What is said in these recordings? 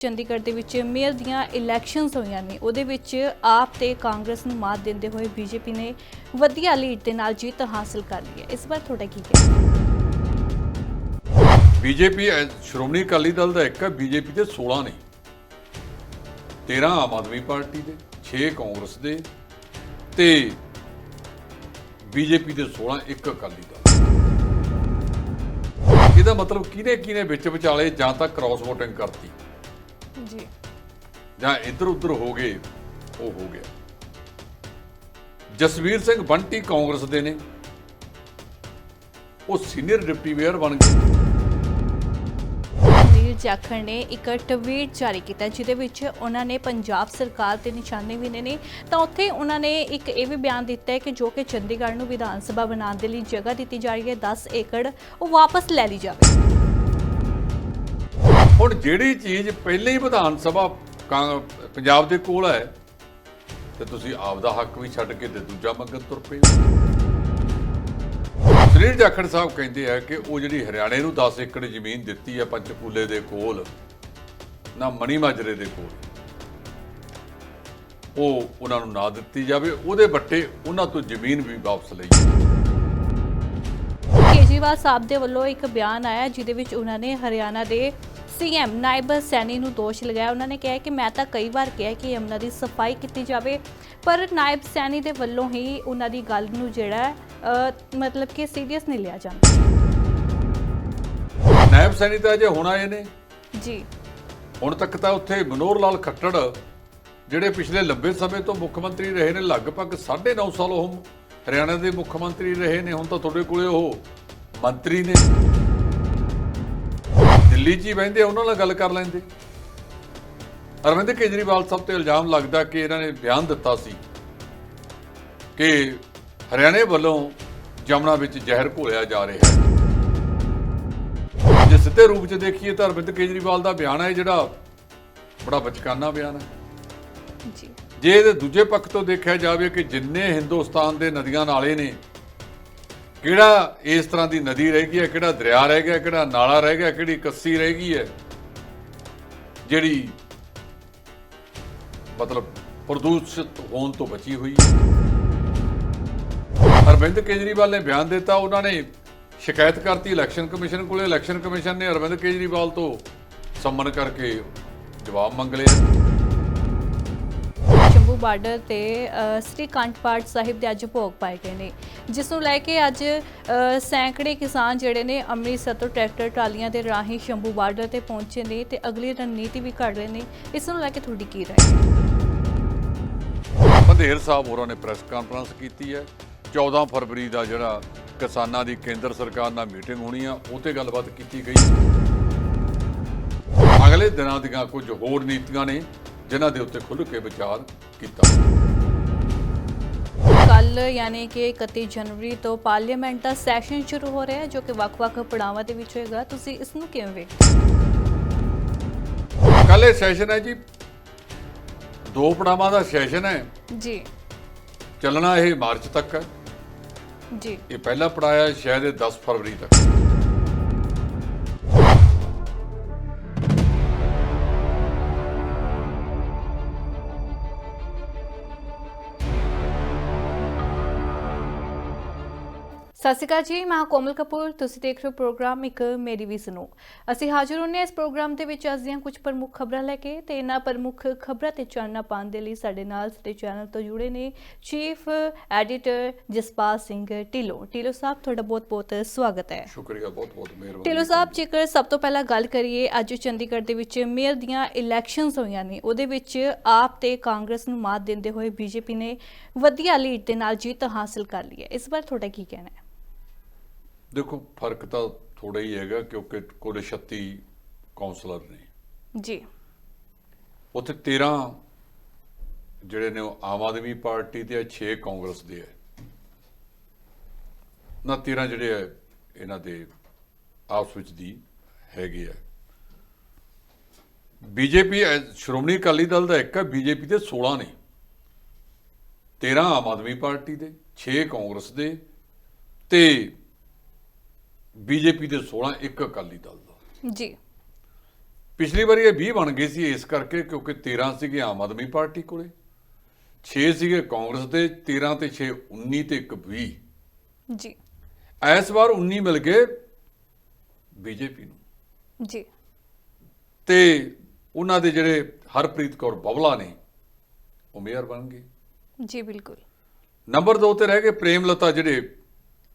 ਚੰਡੀਗੜ੍ਹ ਦੇ ਵਿੱਚ ਮੇਅਰ ਦੀਆਂ ਇਲੈਕਸ਼ਨਸ ਹੋਈਆਂ ਨੇ। ਉਹਦੇ ਵਿੱਚ ਆਪ ਤੇ ਕਾਂਗਰਸ ਨੂੰ ਮਾਤ ਦਿੰਦੇ ਹੋਏ ਬੀਜੇਪੀ ਨੇ ਵਧੀਆ ਲੀਡ ਦੇ ਨਾਲ ਜਿੱਤ ਹਾਸਲ ਕਰ ਲਈ ਹੈ। ਇਸ ਵਾਰ ਤੁਹਾਡਾ ਕੀ ਕਹਿਣਾ ਬੀਜੇਪੀ ਐ- ਸ਼੍ਰੋਮਣੀ ਅਕਾਲੀ ਦਲ ਦਾ ਇੱਕ ਹੈ, ਬੀਜੇਪੀ ਦੇ 16 ਨੇ। 13 ਆਮ ਆਦਮੀ ਪਾਰਟੀ ਦੇ 6 ਕਾਂਗਰਸ ਦੇ ਤੇ ਬੀਜੇਪੀ ਦੇ 16 ਇੱਕ ਅਕਾਲੀ ਦਲ। ਇਹਦਾ ਮਤਲਬ ਕਿਹਨੇ ਕਿਹਨੇ ਵਿੱਚ ਵਿਚਾਲੇ ਜਾਂ ਤਾਂ ਕ੍ਰਾਸ ਵੋਟਿੰਗ ਕਰਤੀ। ਜੀ ਜਾਂ ਇੱਧਰ ਉੱਧਰ ਹੋ ਗਏ ਉਹ ਹੋ ਗਿਆ। ਜਸਵੀਰ ਸਿੰਘ ਬੰਟੀ ਕਾਂਗਰਸ ਦੇ ਨੇ। ਉਹ ਸੀਨੀਅਰ ਡਿਪਟੀ ਮੇਅਰ ਬਣ ਗਏ। ਜਾਖੜ ਨੇ ਇੱਕ ਟਵੀਟ ਜਾਰੀ ਕੀਤਾ ਜਿਹਦੇ ਵਿੱਚ ਉਹਨਾਂ ਨੇ ਪੰਜਾਬ ਸਰਕਾਰ ਤੇ ਨਿਸ਼ਾਨੇ ਵੀ ਨੇ ਤਾਂ ਉੱਥੇ ਉਹਨਾਂ ਨੇ ਇੱਕ ਇਹ ਵੀ ਬਿਆਨ ਦਿੱਤਾ ਹੈ ਕਿ ਜੋ ਕਿ ਚੰਡੀਗੜ੍ਹ ਨੂੰ ਵਿਧਾਨ ਸਭਾ ਬਣਾਉਣ ਦੇ ਲਈ ਜਗ੍ਹਾ ਦਿੱਤੀ ਜਾ ਰਹੀ ਹੈ 10 ਏਕੜ ਉਹ ਵਾਪਸ ਲੈ ਲਈ ਜਾਵੇ। ਹੁਣ ਜਿਹੜੀ ਚੀਜ਼ ਪਹਿਲੇ ਹੀ ਵਿਧਾਨ ਸਭਾ ਪੰਜਾਬ ਦੇ ਕੋਲ ਹੈ, ਤੇ ਤੁਸੀਂ ਆਪ ਦਾ ਹੱਕ ਵੀ ਛੱਡ ਕੇ ਤੇ ਦੂਜਾ ਮੰਗਣ ਤੁਰ ਪਏ ਸੁਨੀਲ ਜਾਖੜ ਸਾਹਿਬ ਕਹਿੰਦੇ ਆ ਕਿ ਉਹ ਜਿਹੜੀ ਹਰਿਆਣੇ ਨੂੰ 10 ਏਕੜ ਜ਼ਮੀਨ ਦਿੱਤੀ ਹੈ ਪੰਚਕੂਲੇ ਦੇ ਕੋਲ, ਨਾ ਮਣੀ ਮਾਜਰੇ ਦੇ ਕੋਲ, ਉਹ ਉਹਨਾਂ ਨੂੰ ਨਾ ਦਿੱਤੀ ਜਾਵੇ, ਉਹਦੇ ਬੱਟੇ ਉਹਨਾਂ ਤੋਂ ਜ਼ਮੀਨ ਵੀ ਵਾਪਸ ਲਈ ਕੇਜਰੀਵਾਲ ਸਾਹਿਬ ਦੇ ਵੱਲੋਂ ਇੱਕ ਬਿਆਨ ਆਇਆ ਜਿਹਦੇ ਵਿੱਚ ਉਹਨਾਂ ਨੇ ਹਰਿਆਣਾ ਦੇ ਸੀਐਮ ਨਾਇਬ ਸੈਣੀ ਨੂੰ ਦੋਸ਼ ਲਗਾਇਆ। ਉਹਨਾਂ ਨੇ ਕਿਹਾ ਕਿ ਮੈਂ ਤਾਂ ਕਈ ਵਾਰ ਕਿਹਾ ਕਿ ਯਮੁਨਾ ਦੀ ਸਫ਼ਾਈ ਕੀਤੀ ਜਾਵੇ ਪਰ ਨਾਇਬ ਸੈਣੀ ਦੇ ਵੱਲੋਂ ਹੀ ਉਹਨਾਂ ਦੀ ਗੱਲ ਨੂੰ ਜਿਹੜਾ ਮਤਲਬ ਕਿ ਸੀਰੀਅਸ ਨਹੀਂ ਲਿਆ ਜਾਂਦਾ। ਨਾਇਬ ਸੈਣੀ ਤਾਂ ਅਜੇ ਹੁਣ ਆਏ ਨੇ। ਜੀ। ਹੁਣ ਤੱਕ ਤਾਂ ਉੱਥੇ ਮਨੋਹਰ ਲਾਲ ਖੱਟੜ ਜਿਹੜੇ ਪਿਛਲੇ ਲੰਬੇ ਸਮੇਂ ਤੋਂ ਮੁੱਖ ਮੰਤਰੀ ਰਹੇ ਨੇ ਲਗਭਗ 9.5 ਸਾਲ ਉਹ ਹਰਿਆਣਾ ਦੇ ਮੁੱਖ ਮੰਤਰੀ ਰਹੇ ਨੇ ਹੁਣ ਤਾਂ ਤੁਹਾਡੇ ਕੋਲੇ ਉਹ ਮੰਤਰੀ ਨੇ। ਦਿੱਲੀ 'ਚ ਹੀ ਬਹਿੰਦੇ ਉਹਨਾਂ ਨਾਲ ਗੱਲ ਕਰ ਲੈਂਦੇ। ਅਰਵਿੰਦ ਕੇਜਰੀਵਾਲ ਸਾਹਿਬ ਤੇ ਇਲਜ਼ਾਮ ਲੱਗਦਾ ਕਿ ਇਹਨਾਂ ਨੇ ਬਿਆਨ ਦਿੱਤਾ ਸੀ ਕਿ ਹਰਿਆਣੇ ਵੱਲੋਂ ਜਮਨਾ ਵਿੱਚ ਜ਼ਹਿਰ ਘੋਲਿਆ ਜਾ ਰਿਹਾ ਹੈ। ਜੇ ਸਿੱਧੇ ਰੂਪ 'ਚ ਦੇਖੀਏ ਤਾਂ ਅਰਵਿੰਦ ਕੇਜਰੀਵਾਲ ਦਾ ਬਿਆਨ ਹੈ ਜਿਹੜਾ ਬੜਾ ਬਚਕਾਨਾ ਬਿਆਨ ਹੈ। ਜੀ। ਜੇ ਇਹਦੇ ਦੂਜੇ ਪੱਖ ਤੋਂ ਦੇਖਿਆ ਜਾਵੇ ਕਿ ਜਿੰਨੇ ਹਿੰਦੁਸਤਾਨ ਦੇ ਨਦੀਆਂ ਨਾਲੇ ਨੇ ਕਿਹੜਾ ਇਸ ਤਰ੍ਹਾਂ ਦੀ ਨਦੀ ਰਹਿ ਗਈ ਹੈ, ਕਿਹੜਾ ਦਰਿਆ ਰਹਿ ਗਿਆ, ਕਿਹੜਾ ਨਾਲਾ ਰਹਿ ਗਿਆ, ਕਿਹੜੀ ਕੱਸੀ ਰਹਿ ਗਈ ਹੈ, ਜਿਹੜੀ ਮਤਲਬ ਪ੍ਰਦੂਸ਼ਿਤ ਹੋਣ ਤੋਂ ਬਚੀ ਹੋਈ ਹੈ। ਅਰਵਿੰਦ ਕੇਜਰੀਵਾਲ ਨੇ ਬਿਆਨ ਦਿੱਤਾ, ਉਹਨਾਂ ਨੇ ਸ਼ਿਕਾਇਤ ਕਰਤੀ, ਇਲੈਕਸ਼ਨ ਕਮਿਸ਼ਨ ਕੋਲੇ, ਇਲੈਕਸ਼ਨ ਕਮਿਸ਼ਨ ਨੇ ਅਰਵਿੰਦ ਕੇਜਰੀਵਾਲ ਤੋਂ ਸੰਮਨ ਕਰਕੇ ਜਵਾਬ ਮੰਗ ਲਿਆ। ਬਾਰਡਰ ਤੇ ਸ੍ਰੀ ਕੰਠ ਪਾਠ ਸਾਹਿਬ ਦੇ ਅੱਜ ਭੋਗ ਪਾਏ ਗਏ ਨੇ, ਜਿਸ ਨੂੰ ਲੈ ਕੇ ਅੱਜ ਸੈਂਕੜੇ ਕਿਸਾਨ ਜਿਹੜੇ ਨੇ ਅੰਮ੍ਰਿਤਸਰ ਤੋਂ ਟਰੈਕਟਰ ਟਰਾਲੀਆਂ ਦੇ ਰਾਹੀਂ ਸ਼ੰਭੂ ਬਾਰਡਰ ਤੇ ਪਹੁੰਚੇ ਨੇ ਤੇ ਅਗਲੀ ਰਣਨੀਤੀ ਵੀ ਘੜ ਰਹੇ ਨੇ। ਇਸ ਨੂੰ ਲੈ ਕੇ ਤੁਹਾਡੀ ਕੀ ਰਾਏ ਬੰਦੇਰ ਸਾਹਿਬ ਹੋਰਾਂ ਨੇ ਪ੍ਰੈਸ ਕਾਨਫਰੰਸ ਕੀਤੀ ਹੈ। 14 ਫਰਵਰੀ ਦਾ ਜਿਹੜਾ ਕਿਸਾਨਾਂ ਦੀ ਕੇਂਦਰ ਸਰਕਾਰ ਨਾਲ ਮੀਟਿੰਗ ਹੋਣੀ ਆ, ਉਹ ਤੇ ਗੱਲਬਾਤ ਕੀਤੀ ਗਈ। ਅਗਲੇ ਦਿਨਾਂ ਦੀਆਂ ਕੁਝ ਹੋਰ ਨੀਤੀਆਂ ਨੇ। ਜਿਨ੍ਹਾਂ ਦੇ ਉੱਤੇ ਖੁੱਲ੍ਹ ਕੇ ਵਿਚਾਰ ਕੀਤਾ। ਕੱਲ ਯਾਨੀ ਕਿ 31 ਜਨਵਰੀ ਤੋਂ ਪਾਰਲੀਮੈਂਟ ਦਾ ਸੈਸ਼ਨ ਸ਼ੁਰੂ ਹੋ ਰਿਹਾ ਹੈ ਜੋ ਕਿ ਵੱਖ-ਵੱਖ ਪੜਾਵਾਂ ਦੇ ਵਿੱਚ ਹੋਏਗਾ। ਤੁਸੀਂ ਇਸ ਨੂੰ ਕਿਵੇਂ ਵੇਖਦੇ? ਕੱਲ ਇਹ ਸੈਸ਼ਨ ਹੈ ਜੀ। ਦੋ ਪੜਾਵਾਂ ਦਾ ਸੈਸ਼ਨ ਹੈ। ਜੀ। ਚੱਲਣਾ ਇਹ ਮਾਰਚ ਤੱਕ ਹੈ। ਜੀ। ਇਹ ਪਹਿਲਾ ਪੜਾਇਆ ਸ਼ਾਇਦ ਇਹ 10 ਫਰਵਰੀ ਤੱਕ। ਸਤਿ ਸ਼੍ਰੀ ਅਕਾਲ ਜੀ ਮੈਂ ਕੋਮਲ ਕਪੂਰ ਤੁਸੀਂ ਦੇਖ ਰਹੇ ਹੋ ਪ੍ਰੋਗਰਾਮ ਇੱਕ ਮੇਰੀ ਵੀ ਸੁਣੋ। ਅਸੀਂ ਹਾਜ਼ਰ ਹੁੰਨੇ ਹਾਂ ਇਸ ਪ੍ਰੋਗਰਾਮ ਦੇ ਵਿੱਚ ਅੱਜ ਦੀਆਂ ਕੁਝ ਪ੍ਰਮੁੱਖ ਖਬਰਾਂ ਲੈ ਕੇ ਤੇ ਇਹਨਾਂ ਪ੍ਰਮੁੱਖ ਖਬਰਾਂ ਤੇ ਚਾਨਣਾ ਪਾਉਣ ਦੇ ਲਈ ਸਾਡੇ ਨਾਲ ਸਾਡੇ ਚੈਨਲ ਤੋਂ ਜੁੜੇ ਨੇ ਚੀਫ ਐਡੀਟਰ ਜਸਪਾਲ ਸਿੰਘ ਢਿੱਲੋਂ। ਢਿੱਲੋਂ ਸਾਹਿਬ ਤੁਹਾਡਾ ਬਹੁਤ-ਬਹੁਤ ਸਵਾਗਤ ਹੈ। ਸ਼ੁਕਰੀਆ ਬਹੁਤ ਬਹੁਤ ਮਿਹਰਬਾਨੀ। ਢਿੱਲੋਂ ਸਾਹਿਬ ਜੇਕਰ ਸਭ ਤੋਂ ਪਹਿਲਾਂ ਗੱਲ ਕਰੀਏ ਅੱਜ ਚੰਡੀਗੜ੍ਹ ਦੇ ਵਿੱਚ ਮੇਅਰ ਦੀਆਂ ਇਲੈਕਸ਼ਨਸ ਹੋਈਆਂ ਨੇ ਉਹਦੇ ਵਿੱਚ ਆਪ ਤੇ ਕਾਂਗਰਸ ਨੂੰ ਮਾਤ ਦਿੰਦੇ ਹੋਏ ਬੀਜੇਪੀ ਨੇ ਵਧੀਆ ਲੀਡ ਦੇ ਨਾਲ ਜਿੱਤ ਹਾਸਲ ਕਰ ਲਈ ਹੈ। ਇਸ ਵਾਰ ਤੁਹਾਡਾ ਕੀ ਕਹਿਣਾ ਹੈ? ਦੇਖੋ ਫ਼ਰਕ ਤਾਂ ਥੋੜਾ ਹੀ ਹੈਗਾ ਕਿਉਂਕਿ ਕੁੱਲ 36 ਕਾਉਂਸਲਰ ਨੇ। ਜੀ। ਉੱਥੇ 13 ਜਿਹੜੇ ਨੇ ਉਹ ਆਮ ਆਦਮੀ ਪਾਰਟੀ ਦੇ ਆ 6 ਕਾਂਗਰਸ ਦੇ ਆ। ਨਾ 13 ਜਿਹੜੇ ਆ ਇਹਨਾਂ ਦੇ ਆਪਸ ਵਿੱਚ ਦੀ ਹੈਗੇ ਆ। ਬੀਜੇਪੀ ਸ਼੍ਰੋਮਣੀ ਅਕਾਲੀ ਦਲ ਦਾ ਇੱਕ ਹੈ ਬੀਜੇਪੀ ਦੇ 16 ਨੇ। 13 ਆਮ ਆਦਮੀ ਪਾਰਟੀ ਦੇ 6 ਕਾਂਗਰਸ ਦੇ ਤੇ ਬੀਜੇਪੀ ਦੇ 16 ਇੱਕ ਅਕਾਲੀ ਦਲ ਦਾ। ਜੀ। ਪਿਛਲੀ ਵਾਰੀ ਇਹ 20 ਬਣ ਗਏ ਸੀ ਇਸ ਕਰਕੇ ਕਿਉਂਕਿ 13 ਸੀਗੇ ਆਮ ਆਦਮੀ ਪਾਰਟੀ ਕੋਲੇ 6 ਸੀਗੇ ਕਾਂਗਰਸ ਦੇ 13 ਤੇ 6 19 ਤੇ 1 20 ਜੀ। ਇਸ ਵਾਰ 19 ਮਿਲ ਗਏ ਬੀਜੇਪੀ ਨੂੰ। ਜੀ। ਤੇ ਉਹਨਾਂ ਦੇ ਜਿਹੜੇ ਹਰਪ੍ਰੀਤ ਕੌਰ ਬਬਲਾ ਨੇ ਉਹ ਮੇਅਰ ਬਣ ਗਏ। ਜੀ ਬਿਲਕੁਲ। ਨੰਬਰ 2 ਤੇ ਰਹਿ ਗਏ ਪ੍ਰੇਮ ਲਤਾ ਜਿਹੜੇ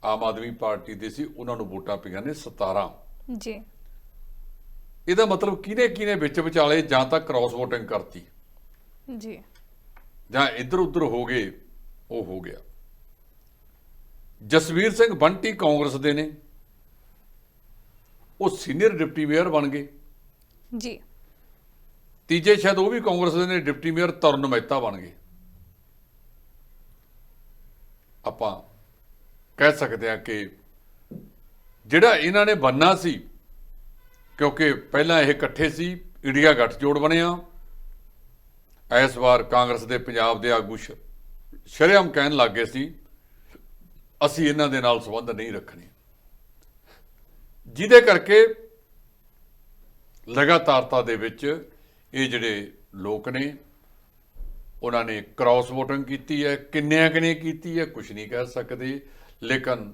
ਆਮ ਆਦਮੀ ਪਾਰਟੀ ਦੇ ਸੀ ਉਹਨਾਂ ਨੂੰ ਵੋਟਾਂ ਪਈਆਂ ਨੇ 17 ਜੀ। ਇਹਦਾ ਮਤਲਬ ਕਿਹਨੇ ਕਿਹਨੇ ਵਿੱਚ ਵਿਚਾਲੇ ਜਾਂ ਤਾਂ ਕ੍ਰਾਸ ਵੋਟਿੰਗ ਕਰਤੀ? ਜੀ। ਜਾਂ ਇੱਧਰ ਉੱਧਰ ਹੋ ਗਏ ਉਹ ਹੋ ਗਿਆ। ਜਸਵੀਰ ਸਿੰਘ ਬੰਟੀ ਕਾਂਗਰਸ ਦੇ ਨੇ। ਉਹ ਸੀਨੀਅਰ ਡਿਪਟੀ ਮੇਅਰ ਬਣ ਗਏ। ਜੀ। ਤੀਜੇ ਸ਼ਾਇਦ ਉਹ ਵੀ ਕਾਂਗਰਸ ਦੇ ਨੇ ਡਿਪਟੀ ਮੇਅਰ ਤਰਨ ਮਹਿਤਾ ਬਣ ਗਏ। ਆਪਾਂ ਕਹਿ ਸਕਦੇ ਹਾਂ ਕਿ ਜਿਹੜਾ ਇਹਨਾਂ ਨੇ ਬੰਨਾ ਸੀ, ਕਿਉਂਕਿ ਪਹਿਲਾਂ ਇਹ ਇਕੱਠੇ ਸੀ, ਇੰਡੀਆ ਗੱਠਜੋੜ ਬਣਿਆ। ਇਸ ਵਾਰ ਕਾਂਗਰਸ ਦੇ ਪੰਜਾਬ ਦੇ ਆਗੂ ਸ਼- ਸ਼ਰੇਆਮ ਕਹਿਣ ਲੱਗੇ ਸੀ, ਅਸੀਂ ਇਹਨਾਂ ਦੇ ਨਾਲ ਸੰਬੰਧ ਨਹੀਂ ਰੱਖਣੇ। ਜਿਹਦੇ ਕਰਕੇ ਲਗਾਤਾਰਤਾ ਦੇ ਵਿੱਚ ਇਹ ਜਿਹੜੇ ਲੋਕ ਨੇ, ਉਹਨਾਂ ਨੇ ਕ੍ਰਾਸ ਵੋਟਿੰਗ ਕੀਤੀ ਹੈ, ਕਿੰਨਿਆਂ ਕਿਨੇ ਕੀਤੀ ਹੈ ਕੁਝ ਨਹੀਂ ਕਹਿ ਸਕਦੇ। ਲੇਕਿਨ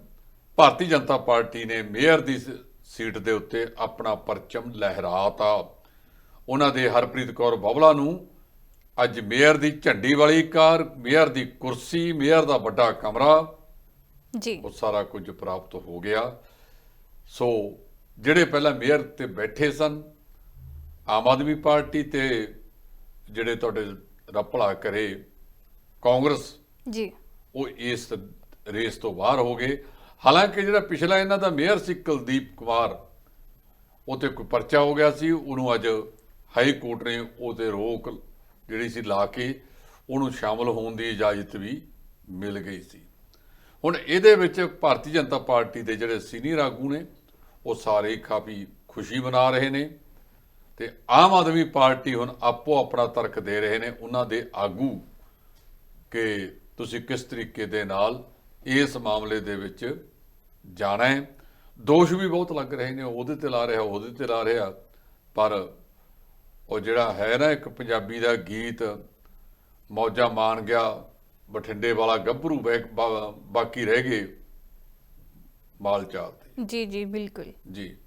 ਭਾਰਤੀ ਜਨਤਾ ਪਾਰਟੀ ਨੇ ਮੇਅਰ ਦੀ ਸੀਟ ਦੇ ਉੱਤੇ ਆਪਣਾ ਪਰਚਮ ਲਹਿਰਾਤਾ। ਉਹਨਾਂ ਦੇ ਹਰਪ੍ਰੀਤ ਕੌਰ ਬਬਲਾ ਨੂੰ ਅੱਜ ਮੇਅਰ ਦੀ ਝੰਡੀ ਵਾਲੀ ਕਾਰ ਮੇਅਰ ਦੀ ਕੁਰਸੀ ਮੇਅਰ ਦਾ ਵੱਡਾ ਕਮਰਾ ਜੀ। ਉਹ ਸਾਰਾ ਕੁਝ ਪ੍ਰਾਪਤ ਹੋ ਗਿਆ। ਸੋ ਜਿਹੜੇ ਪਹਿਲਾਂ ਮੇਅਰ ਤੇ ਬੈਠੇ ਸਨ ਆਮ ਆਦਮੀ ਪਾਰਟੀ ਤੇ ਜਿਹੜੇ ਤੁਹਾਡੇ ਰੱਪਲਾ ਕਰੇ ਕਾਂਗਰਸ ਜੀ। ਉਹ ਇਸ ਰੇਸ ਤੋਂ ਬਾਹਰ ਹੋ ਗਏ। ਹਾਲਾਂਕਿ ਜਿਹੜਾ ਪਿਛਲਾ ਇਹਨਾਂ ਦਾ ਮੇਅਰ ਸੀ ਕੁਲਦੀਪ ਕੁਮਾਰ ਉਹ ਤੇ ਕੋਈ ਪਰਚਾ ਹੋ ਗਿਆ ਸੀ। ਉਹਨੂੰ ਅੱਜ ਹਾਈ ਕੋਰਟ ਨੇ ਉਹਤੇ ਰੋਕ ਜਿਹੜੀ ਸੀ ਲਾ ਕੇ ਉਹਨੂੰ ਸ਼ਾਮਲ ਹੋਣ ਦੀ ਇਜਾਜ਼ਤ ਵੀ ਮਿਲ ਗਈ ਸੀ। ਹੁਣ ਇਹਦੇ ਵਿੱਚ ਭਾਰਤੀ ਜਨਤਾ ਪਾਰਟੀ ਦੇ ਜਿਹੜੇ ਸੀਨੀਅਰ ਆਗੂ ਨੇ, ਉਹ ਸਾਰੇ ਹੀ ਕਾਫੀ ਖੁਸ਼ੀ ਮਨਾ ਰਹੇ ਨੇ ਤੇ ਆਮ ਆਦਮੀ ਪਾਰਟੀ ਹੁਣ ਆਪੋ ਆਪਣਾ ਤਰਕ ਦੇ ਰਹੇ ਨੇ। ਉਹਨਾਂ ਦੇ ਆਗੂ ਕਿ ਤੁਸੀਂ ਕਿਸ ਤਰੀਕੇ ਦੇ ਨਾਲ ਇਸ ਮਾਮਲੇ ਦੇ ਵਿੱਚ ਜਾਣਾ ਹੈ। ਦੋਸ਼ ਵੀ ਬਹੁਤ ਲੱਗ ਰਹੇ ਨੇ ਉਹਦੇ ਤੇ ਲਾ ਰਿਹਾ ਉਹਦੇ ਤੇ ਲਾ ਰਿਹਾ ਪਰ ਉਹ ਜਿਹੜਾ ਹੈ ਨਾ ਇੱਕ ਪੰਜਾਬੀ ਦਾ ਗੀਤ ਮੌਜਾਂ ਮਾਣ ਗਿਆ ਬਠਿੰਡੇ ਵਾਲਾ ਗੱਭਰੂ ਬੈਕ ਰਹਿ ਗਏ ਮਾਲ ਚਾਲ ਜੀ ਜੀ ਬਿਲਕੁਲ। ਜੀ।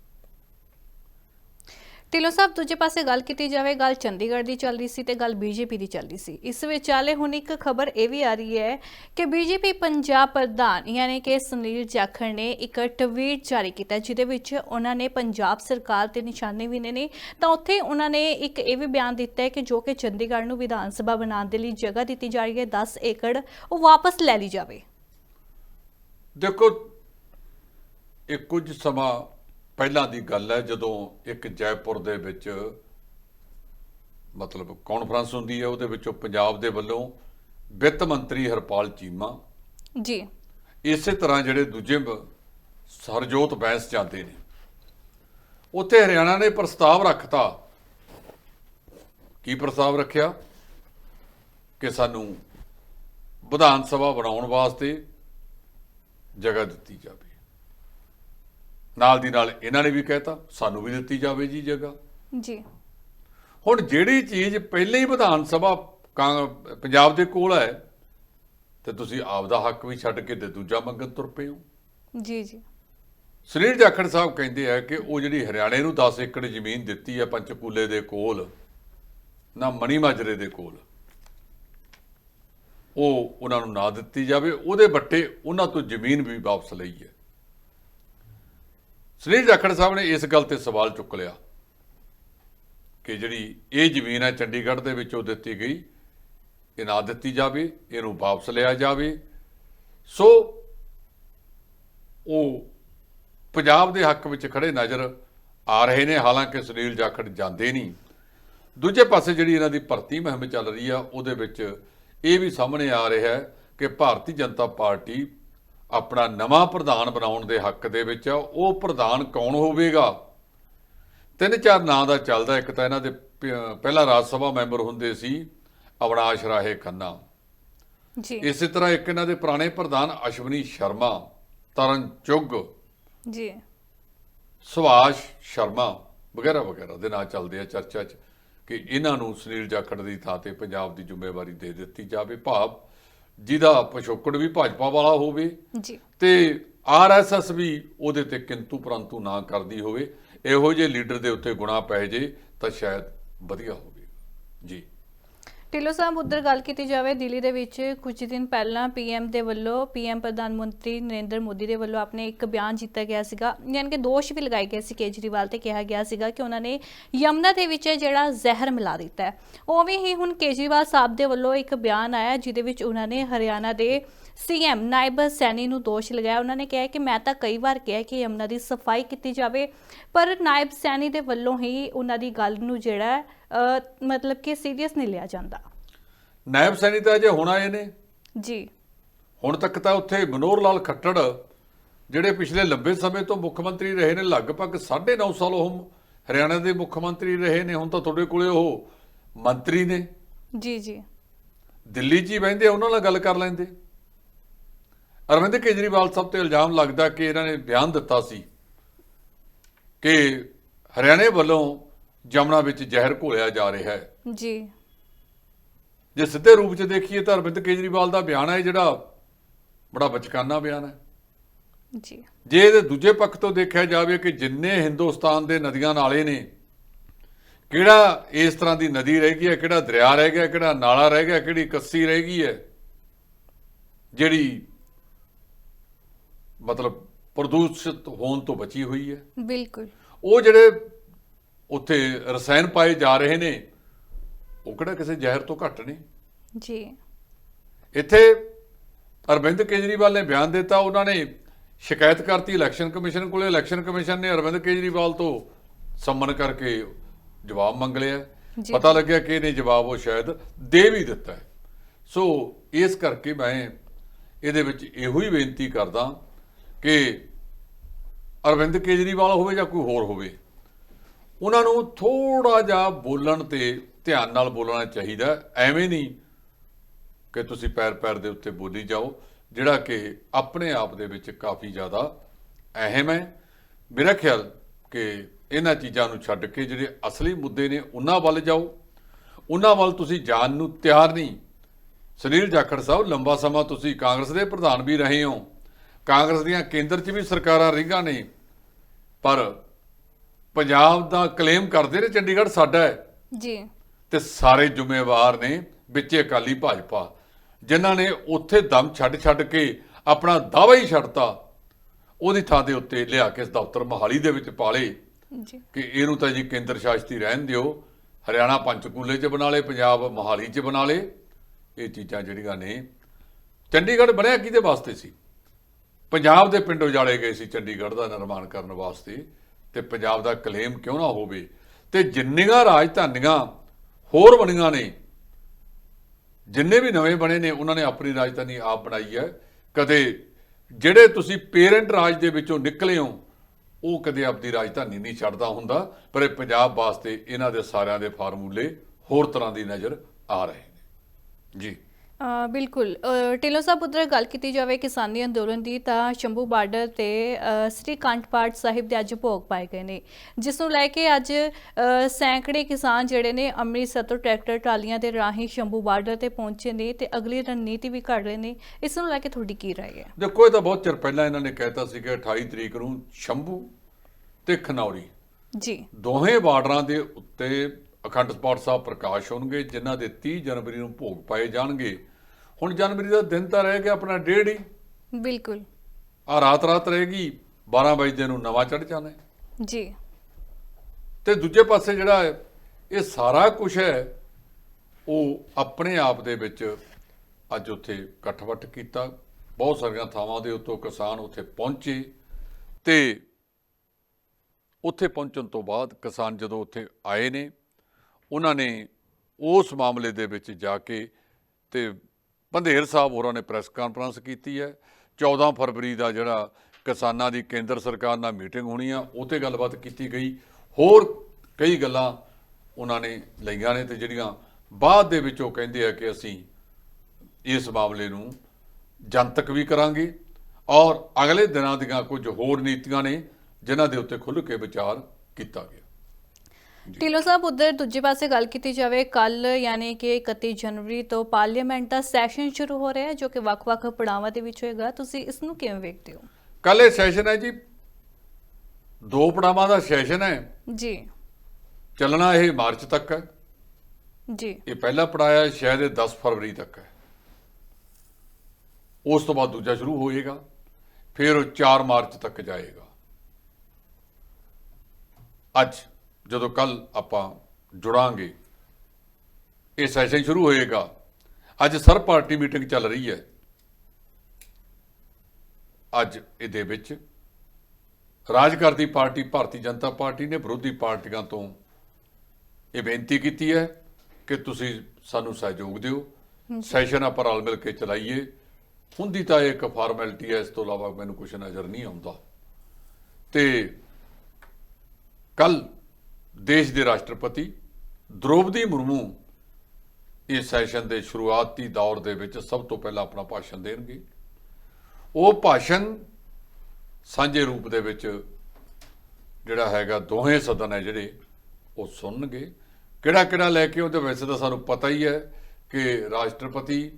ਢਿੱਲੋਂ ਸਾਹਿਬ, ਦੂਜੇ ਪਾਸੇ ਗੱਲ ਕੀਤੀ ਜਾਵੇ, ਗੱਲ ਚੰਡੀਗੜ੍ਹ ਦੀ ਚੱਲ ਰਹੀ ਸੀ ਤੇ ਗੱਲ ਬੀਜੇਪੀ ਦੀ ਚੱਲ ਰਹੀ ਸੀ। ਇਸ ਵਿਚਾਲੇ ਹੁਣ ਇੱਕ ਖਬਰ ਇਹ ਵੀ ਆ ਰਹੀ ਹੈ ਕਿ ਬੀਜੇਪੀ ਪੰਜਾਬ ਪ੍ਰਧਾਨ ਯਾਨੀ ਕਿ ਸੁਨੀਲ ਜਾਖੜ ਨੇ ਇੱਕ ਟਵੀਟ ਜਾਰੀ ਕੀਤਾ, ਜਿਹਦੇ ਵਿੱਚ ਉਹਨਾਂ ਨੇ ਪੰਜਾਬ ਸਰਕਾਰ ਤੇ ਨਿਸ਼ਾਨੇ ਵੀ ਨੇ ਤਾਂ ਉੱਥੇ ਉਹਨਾਂ ਨੇ ਇੱਕ ਇਹ ਵੀ ਬਿਆਨ ਦਿੱਤਾ ਹੈ ਕਿ ਜੋ ਕਿ ਚੰਡੀਗੜ੍ਹ ਨੂੰ ਵਿਧਾਨ ਸਭਾ ਬਣਾਉਣ ਦੇ ਲਈ ਜਗ੍ਹਾ ਦਿੱਤੀ ਜਾ ਰਹੀ ਹੈ 10 ਏਕੜ, ਉਹ ਵਾਪਸ ਲੈ ਲਈ ਜਾਵੇ। ਦੇਖੋ, ਇਹ ਕੁਝ ਸਮਾਂ ਪਹਿਲਾਂ ਦੀ ਗੱਲ ਹੈ ਜਦੋਂ ਇੱਕ ਜੈਪੁਰ ਦੇ ਵਿੱਚ ਮਤਲਬ ਕਾਨਫਰੰਸ ਹੁੰਦੀ ਹੈ ਉਹਦੇ ਵਿੱਚੋਂ ਪੰਜਾਬ ਦੇ ਵੱਲੋਂ ਵਿੱਤ ਮੰਤਰੀ ਹਰਪਾਲ ਚੀਮਾ ਜੀ। ਇਸੇ ਤਰ੍ਹਾਂ ਜਿਹੜੇ ਦੂਜੇ ਸਰਜੋਤ ਬੈਂਸ ਜਾਂਦੇ ਨੇ। ਉੱਥੇ ਹਰਿਆਣਾ ਨੇ ਪ੍ਰਸਤਾਵ ਰੱਖਤਾ। ਕੀ ਪ੍ਰਸਤਾਵ ਰੱਖਿਆ? ਕਿ ਸਾਨੂੰ ਵਿਧਾਨ ਸਭਾ ਬਣਾਉਣ ਵਾਸਤੇ ਜਗ੍ਹਾ ਦਿੱਤੀ ਜਾਵੇ। ਨਾਲ ਦੀ ਨਾਲ ਇਹਨਾਂ ਨੇ ਵੀ ਕਹਿਤਾ ਸਾਨੂੰ ਵੀ ਦਿੱਤੀ ਜਾਵੇ ਜੀ ਜਗ੍ਹਾ। ਜੀ। ਹੁਣ ਜਿਹੜੀ ਚੀਜ਼ ਪਹਿਲੇ ਹੀ ਵਿਧਾਨ ਸਭਾ ਕਾਂ- ਪੰਜਾਬ ਦੇ ਕੋਲ ਹੈ ਤੇ ਤੁਸੀਂ ਆਪ ਦਾ ਹੱਕ ਵੀ ਛੱਡ ਕੇ ਤੇ ਦੂਜਾ ਮੰਗਣ ਤੁਰ ਪਏ ਹੋ। ਜੀ ਜੀ। ਸੁਨੀਲ ਜਾਖੜ ਸਾਹਿਬ ਕਹਿੰਦੇ ਆ ਕਿ ਉਹ ਜਿਹੜੀ ਹਰਿਆਣੇ ਨੂੰ 10 ਏਕੜ ਜ਼ਮੀਨ ਦਿੱਤੀ ਹੈ ਪੰਚਕੂਲੇ ਦੇ ਕੋਲ ਨਾ ਮਣੀ ਮਾਜਰੇ ਦੇ ਕੋਲ ਉਹ ਉਹਨਾਂ ਨੂੰ ਨਾ ਦਿੱਤੀ ਜਾਵੇ ਉਹਦੇ ਬੱਟੇ ਉਹਨਾਂ ਤੋਂ ਜ਼ਮੀਨ ਵੀ ਵਾਪਸ ਲਈ ਹੈ। ਸੁਨੀਲ ਜਾਖੜ ਸਾਹਿਬ ਨੇ ਇਸ ਗੱਲ ਤੇ ਸਵਾਲ ਚੁੱਕ ਲਿਆ ਕਿ ਜਿਹੜੀ ਇਹ ਜ਼ਮੀਨ ਹੈ ਚੰਡੀਗੜ੍ਹ ਦੇ ਵਿੱਚੋਂ ਦਿੱਤੀ ਗਈ, ਇਹ ਨਾ ਦਿੱਤੀ ਜਾਵੇ, ਇਹਨੂੰ ਵਾਪਸ ਲਿਆ ਜਾਵੇ। ਸੋ ਉਹ ਪੰਜਾਬ ਦੇ ਹੱਕ ਵਿੱਚ ਖੜੇ ਨਜ਼ਰ ਆ ਰਹੇ ਨੇ, ਹਾਲਾਂਕਿ ਸੁਨੀਲ ਜਾਖੜ ਜਾਂਦੇ ਨਹੀਂ। ਦੂਜੇ ਪਾਸੇ ਜਿਹੜੀ ਇਹਨਾਂ ਦੀ ਭਰਤੀ ਮੁਹਿੰਮ ਚੱਲ ਰਹੀ ਆ, ਉਹਦੇ ਵਿੱਚ ਇਹ ਵੀ ਸਾਹਮਣੇ ਆ ਰਿਹਾ ਹੈ ਕਿ ਭਾਰਤੀ ਜਨਤਾ ਪਾਰਟੀ ਆਪਣਾ ਨਵਾਂ ਪ੍ਰਧਾਨ ਬਣਾਉਣ ਦੇ ਹੱਕ ਦੇ ਵਿੱਚ ਆ ਉਹ ਪ੍ਰਧਾਨ ਕੌਣ ਹੋਵੇਗਾ? ਤਿੰਨ ਚਾਰ ਨਾਂ ਦਾ ਚੱਲਦਾ ਇੱਕ ਤਾਂ ਇਹਨਾਂ ਦੇ ਪਹਿਲਾਂ ਰਾਜ ਸਭਾ ਮੈਂਬਰ ਹੁੰਦੇ ਸੀ ਅਵਨਾਸ਼ ਰਾਹੇ ਖੰਨਾ। ਜੀ। ਇਸੇ ਤਰ੍ਹਾਂ ਇੱਕ ਇਹਨਾਂ ਦੇ ਪੁਰਾਣੇ ਪ੍ਰਧਾਨ ਅਸ਼ਵਨੀ ਸ਼ਰਮਾ ਤਰਨ ਚੁੱਗ ਜੀ। ਸੁਭਾਸ਼ ਸ਼ਰਮਾ ਵਗੈਰਾ ਵਗੈਰਾ ਦੇ ਨਾਲ ਚੱਲਦੇ ਆ ਚਰਚਾ 'ਚ ਕਿ ਇਹਨਾਂ ਨੂੰ ਸੁਨੀਲ ਜਾਖੜ ਦੀ ਥਾਂ ਤੇ ਪੰਜਾਬ ਦੀ ਜ਼ਿੰਮੇਵਾਰੀ ਦੇ ਦਿੱਤੀ ਜਾਵੇ। ਭਾਵ ਜਿਹਦਾ ਪਿਛੋਕੜ ਵੀ ਭਾਜਪਾ ਵਾਲਾ ਹੋਵੇ ਜੀ। ਤੇ ਆਰਐਸਐਸ ਵੀ ਉਹਦੇ ਤੇ ਕਿੰਤੂ ਪਰੰਤੂ ਨਾ ਕਰਦੀ ਹੋਵੇ ਇਹੋ ਜਿਹੇ ਲੀਡਰ ਦੇ ਉੱਤੇ ਗੁਣਾ ਪੈ ਜੇ ਤਾਂ ਸ਼ਾਇਦ ਵਧੀਆ ਹੋਵੇ। ਜੀ। ਢਿੱਲੋਂ ਸਾਹਿਬ, ਉੱਧਰ ਗੱਲ ਕੀਤੀ ਜਾਵੇ ਦਿੱਲੀ ਦੇ ਵਿੱਚ, ਕੁਝ ਦਿਨ ਪਹਿਲਾਂ ਪੀਐਮ ਦੇ ਵੱਲੋਂ ਪੀਐਮ ਪ੍ਰਧਾਨ ਮੰਤਰੀ ਨਰਿੰਦਰ ਮੋਦੀ ਦੇ ਵੱਲੋਂ ਆਪਣੇ ਇੱਕ ਬਿਆਨ ਦਿੱਤਾ ਗਿਆ ਸੀਗਾ, ਯਾਨੀ ਕਿ ਦੋਸ਼ ਵੀ ਲਗਾਏ ਗਏ ਸੀ ਕੇਜਰੀਵਾਲ ਤੇ, ਕਿਹਾ ਗਿਆ ਸੀਗਾ ਕਿ ਉਹਨਾਂ ਨੇ ਯਮਨਾ ਦੇ ਵਿੱਚ ਜਿਹੜਾ ਜ਼ਹਿਰ ਮਿਲਾ ਦਿੱਤਾ ਹੈ। ਉਵੇਂ ਹੀ ਹੁਣ ਕੇਜਰੀਵਾਲ ਸਾਹਿਬ ਦੇ ਵੱਲੋਂ ਇੱਕ ਬਿਆਨ ਆਇਆ, ਜਿਹਦੇ ਵਿੱਚ ਉਹਨਾਂ ਨੇ ਹਰਿਆਣਾ ਦੇ ਸੀਐਮ ਨਾਇਬ ਸੈਣੀ ਨੂੰ ਦੋਸ਼ ਲਗਾਇਆ। ਉਹਨਾਂ ਨੇ ਕਿਹਾ ਕਿ ਮੈਂ ਤਾਂ ਕਈ ਵਾਰ ਕਿਹਾ ਕਿ ਯਮਨਾ ਦੀ ਸਫ਼ਾਈ ਕੀਤੀ ਜਾਵੇ, ਪਰ ਨਾਇਬ ਸੈਣੀ ਦੇ ਵੱਲੋਂ ਹੀ ਉਹਨਾਂ ਦੀ ਗੱਲ ਨੂੰ ਜਿਹੜਾ ਮਤਲਬ ਕਿ ਸੀਰੀਅਸ ਨਹੀਂ ਲਿਆ ਜਾਂਦਾ। ਨਾਇਬ ਸੈਣੀ ਤਾਂ ਅਜੇ ਹੁਣ ਆਏ ਨੇ। ਜੀ। ਹੁਣ ਤੱਕ ਤਾਂ ਉੱਥੇ ਮਨੋਹਰ ਲਾਲ ਖੱਟੜ ਜਿਹੜੇ ਪਿਛਲੇ ਲੰਬੇ ਸਮੇਂ ਤੋਂ ਮੁੱਖ ਮੰਤਰੀ ਰਹੇ ਨੇ ਲਗਭਗ 9.5 ਸਾਲ ਉਹ ਹਰਿਆਣਾ ਦੇ ਮੁੱਖ ਮੰਤਰੀ ਰਹੇ ਨੇ। ਹੁਣ ਤਾਂ ਤੁਹਾਡੇ ਕੋਲੇ ਉਹ ਮੰਤਰੀ ਨੇ। ਜੀ ਜੀ। ਦਿੱਲੀ 'ਚ ਹੀ ਬਹਿੰਦੇ ਉਹਨਾਂ ਨਾਲ ਗੱਲ ਕਰ ਲੈਂਦੇ। ਅਰਵਿੰਦ ਕੇਜਰੀਵਾਲ ਸਾਹਿਬ ਤੇ ਇਲਜ਼ਾਮ ਲੱਗਦਾ ਕਿ ਇਹਨਾਂ ਨੇ ਬਿਆਨ ਦਿੱਤਾ ਸੀ ਕਿ ਹਰਿਆਣੇ ਵੱਲੋਂ ਜਮਨਾ ਵਿੱਚ ਜ਼ਹਿਰ ਘੋਲਿਆ ਜਾ ਰਿਹਾ ਹੈ। ਜੀ। ਜੇ ਸਿੱਧੇ ਰੂਪ 'ਚ ਦੇਖੀਏ ਤਾਂ ਅਰਵਿੰਦ ਕੇਜਰੀਵਾਲ ਦਾ ਬਿਆਨ ਹੈ ਜਿਹੜਾ ਬੜਾ ਬਚਕਾਨਾ ਬਿਆਨ ਹੈ। ਜੀ। ਜੇ ਇਹਦੇ ਦੂਜੇ ਪੱਖ ਤੋਂ ਦੇਖਿਆ ਜਾਵੇ ਕਿ ਜਿੰਨੇ ਹਿੰਦੁਸਤਾਨ ਦੇ ਨਦੀਆਂ ਨਾਲੇ ਨੇ ਕਿਹੜਾ ਇਸ ਤਰ੍ਹਾਂ ਦੀ ਨਦੀ ਰਹਿ ਗਈ ਹੈ ਕਿਹੜਾ ਦਰਿਆ ਰਹਿ ਗਿਆ ਕਿਹੜਾ ਨਾਲਾ ਰਹਿ ਗਿਆ ਕਿਹੜੀ ਕੱਸੀ ਰਹਿ ਗਈ ਹੈ ਜਿਹੜੀ ਮਤਲਬ ਪ੍ਰਦੂਸ਼ਿਤ ਹੋਣ ਤੋਂ ਬਚੀ ਹੋਈ ਹੈ। ਬਿਲਕੁਲ। ਉਹ ਜਿਹੜੇ ਉੱਥੇ ਰਸਾਇਣ ਪਾਏ ਜਾ ਰਹੇ ਨੇ ਉਹ ਕਿਹੜਾ ਕਿਸੇ ਜ਼ਹਿਰ ਤੋਂ ਘੱਟ ਨੇ? ਜੀ। ਇੱਥੇ ਅਰਵਿੰਦ ਕੇਜਰੀਵਾਲ ਨੇ ਬਿਆਨ ਦਿੱਤਾ ਉਹਨਾਂ ਨੇ ਸ਼ਿਕਾਇਤ ਕਰਤੀ ਇਲੈਕਸ਼ਨ ਕਮਿਸ਼ਨ ਕੋਲੇ ਇਲੈਕਸ਼ਨ ਕਮਿਸ਼ਨ ਨੇ ਅਰਵਿੰਦ ਕੇਜਰੀਵਾਲ ਤੋਂ ਸੰਮਨ ਕਰਕੇ ਜਵਾਬ ਮੰਗ ਲਿਆ। ਪਤਾ ਲੱਗਿਆ ਕਿ ਇਹਨੇ ਜਵਾਬ ਉਹ ਸ਼ਾਇਦ ਦੇ ਵੀ ਦਿੱਤਾ ਹੈ। ਸੋ ਇਸ ਕਰਕੇ ਮੈਂ ਇਹਦੇ ਵਿੱਚ ਇਹੋ ਹੀ ਬੇਨਤੀ ਕਰਦਾ ਕਿ ਅਰਵਿੰਦ ਕੇਜਰੀਵਾਲ ਹੋਵੇ ਜਾਂ ਕੋਈ ਹੋਰ ਹੋਵੇ ਉਹਨਾਂ ਨੂੰ ਥੋੜਾ ਜਿਹਾ ਬੋਲਣ ਤੇ ਧਿਆਨ ਨਾਲ ਬੋਲਣਾ ਚਾਹੀਦਾ ਐਵੇਂ ਨਹੀਂ ਕਿ ਤੁਸੀਂ ਪੈਰ ਪੈਰ ਦੇ ਉੱਤੇ ਬੋਲੀ ਜਾਓ, ਜਿਹੜਾ ਕਿ ਆਪਣੇ ਆਪ ਦੇ ਵਿੱਚ ਕਾਫੀ ਜ਼ਿਆਦਾ ਅਹਿਮ ਹੈ। ਮੇਰਾ ਖਿਆਲ ਕਿ ਇਹਨਾਂ ਚੀਜ਼ਾਂ ਨੂੰ ਛੱਡ ਕੇ ਜਿਹੜੇ ਅਸਲੀ ਮੁੱਦੇ ਨੇ ਉਹਨਾਂ ਵੱਲ ਜਾਓ। ਉਹਨਾਂ ਵੱਲ ਤੁਸੀਂ ਜਾਣ ਨੂੰ ਤਿਆਰ ਨਹੀਂ। ਸੁਨੀਲ ਜਾਖੜ ਸਾਹਿਬ, ਲੰਬਾ ਸਮਾਂ ਤੁਸੀਂ ਕਾਂਗਰਸ ਦੇ ਪ੍ਰਧਾਨ ਵੀ ਰਹੇ ਹੋ। ਕਾਂਗਰਸ ਦੀਆਂ ਕੇਂਦਰ 'ਚ ਵੀ ਸਰਕਾਰਾਂ ਰਹੀਆਂ ਨੇ। ਪਰ ਪੰਜਾਬ ਦਾ ਕਲੇਮ ਕਰਦੇ ਨੇ ਚੰਡੀਗੜ੍ਹ ਸਾਡਾ ਹੈ। ਜੀ। ਤੇ ਸਾਰੇ ਜ਼ਿੰਮੇਵਾਰ ਨੇ ਵਿੱਚੇ ਅਕਾਲੀ ਭਾਜਪਾ ਜਿਨ੍ਹਾਂ ਨੇ ਉੱਥੇ ਦਮ ਛੱਡ ਛੱਡ ਕੇ ਆਪਣਾ ਦਾਅਵਾ ਹੀ ਛੱਡਤਾ ਉਹਦੀ ਥਾਂ ਦੇ ਉੱਤੇ ਲਿਆ ਕੇ ਇਸ ਦਫ਼ਤਰ ਮਹਾਲੀ ਦੇ ਵਿੱਚ ਪਾਲੇ ਜੀ। ਕਿ ਇਹਨੂੰ ਤਾਂ ਜੀ ਕੇਂਦਰ ਸ਼ਾਸਤੀ ਰਹਿਣ ਦਿਓ ਹਰਿਆਣਾ ਪੰਚਕੂਲੇ 'ਚ ਬਣਾ ਲੇ ਪੰਜਾਬ ਮਹਾਲੀ 'ਚ ਬਣਾ ਲੇ ਇਹ ਚੀਜ਼ਾਂ ਜਿਹੜੀਆਂ ਨੇ ਚੰਡੀਗੜ੍ਹ ਬਣਿਆ ਕਿਹਦੇ ਵਾਸਤੇ ਸੀ? ਪੰਜਾਬ ਦੇ ਪਿੰਡ ਉਜਾੜੇ ਗਏ ਸੀ ਚੰਡੀਗੜ੍ਹ ਦਾ ਨਿਰਮਾਣ ਕਰਨ ਵਾਸਤੇ। ਤੇ ਪੰਜਾਬ ਦਾ ਕਲੇਮ ਕਿਉਂ ਨਾ ਹੋਵੇ? ਤੇ ਜਿੰਨੀਆਂ ਰਾਜਧਾਨੀਆਂ ਹੋਰ ਬਣੀਆਂ ਨੇ, ਜਿੰਨੇ ਵੀ ਨਵੇਂ ਬਣੇ ਨੇ, ਉਹਨਾਂ ਨੇ ਆਪਣੀ ਰਾਜਧਾਨੀ ਆਪ ਬਣਾਈ ਹੈ। ਕਦੇ ਜਿਹੜੇ ਤੁਸੀਂ ਪੇਰੈਂਟ ਰਾਜ ਦੇ ਵਿੱਚੋਂ ਨਿਕਲੇ ਹੋ, ਉਹ ਕਦੇ ਆਪਣੀ ਰਾਜਧਾਨੀ ਨਹੀਂ ਛੱਡਦਾ ਹੁੰਦਾ। ਪਰ ਇਹ ਪੰਜਾਬ ਵਾਸਤੇ ਇਹਨਾਂ ਦੇ ਸਾਰਿਆਂ ਦੇ ਫਾਰਮੂਲੇ ਹੋਰ ਤਰ੍ਹਾਂ ਦੀ ਨਜ਼ਰ ਆ ਰਹੇ ਨੇ। ਜੀ। ਬਿਲਕੁਲ। ਢਿੱਲੋਂ ਸਾਹਿਬ ਉੱਧਰ ਗੱਲ ਕੀਤੀ ਜਾਵੇ ਕਿਸਾਨੀ ਅੰਦੋਲਨ ਦੀ ਤਾਂ ਸ਼ੰਭੂ ਬਾਰਡਰ ਤੇ ਸ੍ਰੀ ਕੰਠ ਪਾਠ ਸਾਹਿਬ ਦੇ ਅੱਜ ਭੋਗ ਪਾਏ ਗਏ ਨੇ। ਜਿਸ ਨੂੰ ਲੈ ਕੇ ਅੱਜ ਸੈਂਕੜੇ ਕਿਸਾਨ ਜਿਹੜੇ ਨੇ ਅੰਮ੍ਰਿਤਸਰ ਤੋਂ ਟਰੈਕਟਰ ਟਰਾਲੀਆਂ ਦੇ ਰਾਹੀਂ ਸ਼ੰਭੂ ਬਾਰਡਰ ਤੇ ਪਹੁੰਚੇ ਨੇ ਤੇ ਅਗਲੀ ਰਣਨੀਤੀ ਵੀ ਘੜ ਰਹੇ ਨੇ। ਇਸ ਨੂੰ ਲੈ ਕੇ ਤੁਹਾਡੀ ਕੀ ਰਾਏ ਹੈ? ਦੇਖੋ ਇਹ ਤਾਂ ਬਹੁਤ ਚਿਰ ਪਹਿਲਾਂ ਇਹਨਾਂ ਨੇ ਕਹਿਤਾ ਸੀ ਕਿ 28 ਤਰੀਕ ਨੂੰ ਸ਼ੰਭੂ ਤੇ ਖਨੌਰੀ। ਜੀ। ਦੋਹੇ ਬਾਰਡਰਾਂ ਦੇ ਉੱਤੇ ਅਖੰਡ ਪਾਠ ਸਾਹਿਬ ਪ੍ਰਕਾਸ਼ ਹੋਣਗੇ ਜਿਨ੍ਹਾਂ ਦੇ 30 ਜਨਵਰੀ ਨੂੰ ਭੋਗ ਪਾਏ ਜਾਣਗੇ। ਹੁਣ ਜਨਵਰੀ ਦਾ ਦਿਨ ਤਾਂ ਰਹਿ ਗਿਆ ਆਪਣਾ ਡੇਢ ਹੀ। ਬਿਲਕੁਲ। ਆ ਰਾਤ ਰਾਤ ਰਹੇਗੀ 12 ਵਜੇ ਨੂੰ ਨਵਾਂ ਚੜ ਜਾਣਾ। ਜੀ। ਤੇ ਦੂਜੇ ਪਾਸੇ ਜਿਹੜਾ ਹੈ ਇਹ ਸਾਰਾ ਕੁਝ ਹੈ ਉਹ ਆਪਣੇ ਆਪ ਦੇ ਵਿੱਚ ਅੱਜ ਉੱਥੇ ਇਕੱਠਵੱਟ ਕੀਤਾ। ਬਹੁਤ ਸਾਰੀਆਂ ਥਾਵਾਂ ਦੇ ਉੱਤੋਂ ਕਿਸਾਨ ਉੱਥੇ ਪਹੁੰਚੇ। ਤੇ ਉੱਥੇ ਪਹੁੰਚਣ ਤੋਂ ਬਾਅਦ ਕਿਸਾਨ ਜਦੋਂ ਉੱਥੇ ਆਏ ਨੇ ਉਹਨਾਂ ਨੇ ਉਸ ਮਾਮਲੇ ਦੇ ਵਿੱਚ ਜਾ ਕੇ ਤੇ ਬੰਧੇਰ ਸਾਹਿਬ ਹੋਰਾਂ ਨੇ ਪ੍ਰੈਸ ਕਾਨਫਰੰਸ ਕੀਤੀ ਹੈ। 14 ਫਰਵਰੀ ਦਾ ਜਿਹੜਾ ਕਿਸਾਨਾਂ ਦੀ ਕੇਂਦਰ ਸਰਕਾਰ ਨਾਲ ਮੀਟਿੰਗ ਹੋਣੀ ਆ, ਉਹ ਤੇ ਗੱਲਬਾਤ ਕੀਤੀ ਗਈ। ਹੋਰ ਕਈ ਗੱਲਾਂ ਉਹਨਾਂ ਨੇ ਲਈਆਂ ਨੇ ਤੇ ਜਿਹੜੀਆਂ ਬਾਅਦ ਦੇ ਵਿੱਚ ਉਹ ਕਹਿੰਦੇ ਆ ਕਿ ਅਸੀਂ ਇਸ ਮਾਮਲੇ ਨੂੰ ਜਨਤਕ ਵੀ ਕਰਾਂਗੇ ਔਰ ਅਗਲੇ ਦਿਨਾਂ ਦੀਆਂ ਕੁਝ ਹੋਰ ਨੀਤੀਆਂ ਨੇ, ਜਿਨ੍ਹਾਂ ਦੇ ਉੱਤੇ ਖੁੱਲ੍ਹ ਕੇ ਵਿਚਾਰ ਕੀਤਾ ਗਿਆ। ਢਿੱਲੋਂ ਸਾਹਿਬ ਉਧਰ ਦੂਜੇ ਪਾਸੇ ਗੱਲ ਕੀਤੀ ਜਾਵੇ ਕੱਲ ਯਾਨੀ ਕਿ 31 ਜਨਵਰੀ ਤੋਂ ਪਾਰਲੀਮੈਂਟ ਦਾ ਸੈਸ਼ਨ ਸ਼ੁਰੂ ਹੋ ਰਿਹਾ ਹੈ ਜੋ ਕਿ ਵੱਖ-ਵੱਖ ਪੜਾਵਾਂ ਦੇ ਵਿੱਚ ਹੋਏਗਾ। ਤੁਸੀਂ ਇਸ ਨੂੰ ਕਿਵੇਂ ਵੇਖਦੇ ਹੋ? ਕੱਲ ਇਹ ਸੈਸ਼ਨ ਹੈ ਜੀ। ਦੋ ਪੜਾਵਾਂ ਦਾ ਸੈਸ਼ਨ ਹੈ। ਜੀ। ਚੱਲਣਾ ਇਹ ਮਾਰਚ ਤੱਕ ਹੈ। ਜੀ। ਇਹ ਪਹਿਲਾ ਪੜਾਇਆ ਸ਼ਾਇਦ ਇਹ 10 ਫਰਵਰੀ ਤੱਕ ਹੈ। ਉਸ ਤੋਂ ਬਾਅਦ ਦੂਜਾ ਸ਼ੁਰੂ ਹੋਏਗਾ ਫਿਰ ਉਹ 4 ਮਾਰਚ ਤੱਕ ਜਾਏਗਾ। ਅੱਜ ਜਦੋਂ ਕੱਲ ਆਪਾਂ ਜੁੜਾਂਗੇ ਇਹ ਸੈਸ਼ਨ ਸ਼ੁਰੂ ਹੋਏਗਾ। ਅੱਜ ਸਰ ਪਾਰਟੀ ਮੀਟਿੰਗ ਚੱਲ ਰਹੀ ਹੈ। ਅੱਜ ਇਹਦੇ ਵਿੱਚ ਰਾਜ ਕਰਦੀ ਪਾਰਟੀ ਭਾਰਤੀ ਜਨਤਾ ਪਾਰਟੀ ਨੇ ਵਿਰੋਧੀ ਪਾਰਟੀਆਂ ਤੋਂ ਇਹ ਬੇਨਤੀ ਕੀਤੀ ਹੈ ਕਿ ਤੁਸੀਂ ਸਾਨੂੰ ਸਹਿਯੋਗ ਦਿਓ। ਸੈਸ਼ਨ ਆਪਾਂ ਰਲ ਮਿਲ ਕੇ ਚਲਾਈਏ। ਹੁੰਦੀ ਤਾਂ ਇਹ ਇੱਕ ਫਾਰਮੈਲਿਟੀ ਹੈ ਇਸ ਤੋਂ ਇਲਾਵਾ ਮੈਨੂੰ ਕੁਝ ਨਜ਼ਰ ਨਹੀਂ ਆਉਂਦਾ। ਤੇ ਕੱਲ ਦੇਸ਼ ਦੇ ਰਾਸ਼ਟਰਪਤੀ ਦ੍ਰੋਪਦੀ ਮੁਰਮੂ ਇਸ ਸੈਸ਼ਨ ਦੇ ਸ਼ੁਰੂਆਤੀ ਦੌਰ ਦੇ ਵਿੱਚ ਸਭ ਤੋਂ ਪਹਿਲਾਂ ਆਪਣਾ ਭਾਸ਼ਣ ਦੇਣਗੇ। ਉਹ ਭਾਸ਼ਣ ਸਾਂਝੇ ਰੂਪ ਦੇ ਵਿੱਚ ਜਿਹੜਾ ਹੈਗਾ ਦੋਹੇ ਸਦਨ ਹੈ ਜਿਹੜੇ ਉਹ ਸੁਣਨਗੇ। ਕਿਹੜਾ ਕਿਹੜਾ ਲੈ ਕੇ ਉਹਦੇ ਵੈਸੇ ਤਾਂ ਸਾਨੂੰ ਪਤਾ ਹੀ ਹੈ ਕਿ ਰਾਸ਼ਟਰਪਤੀ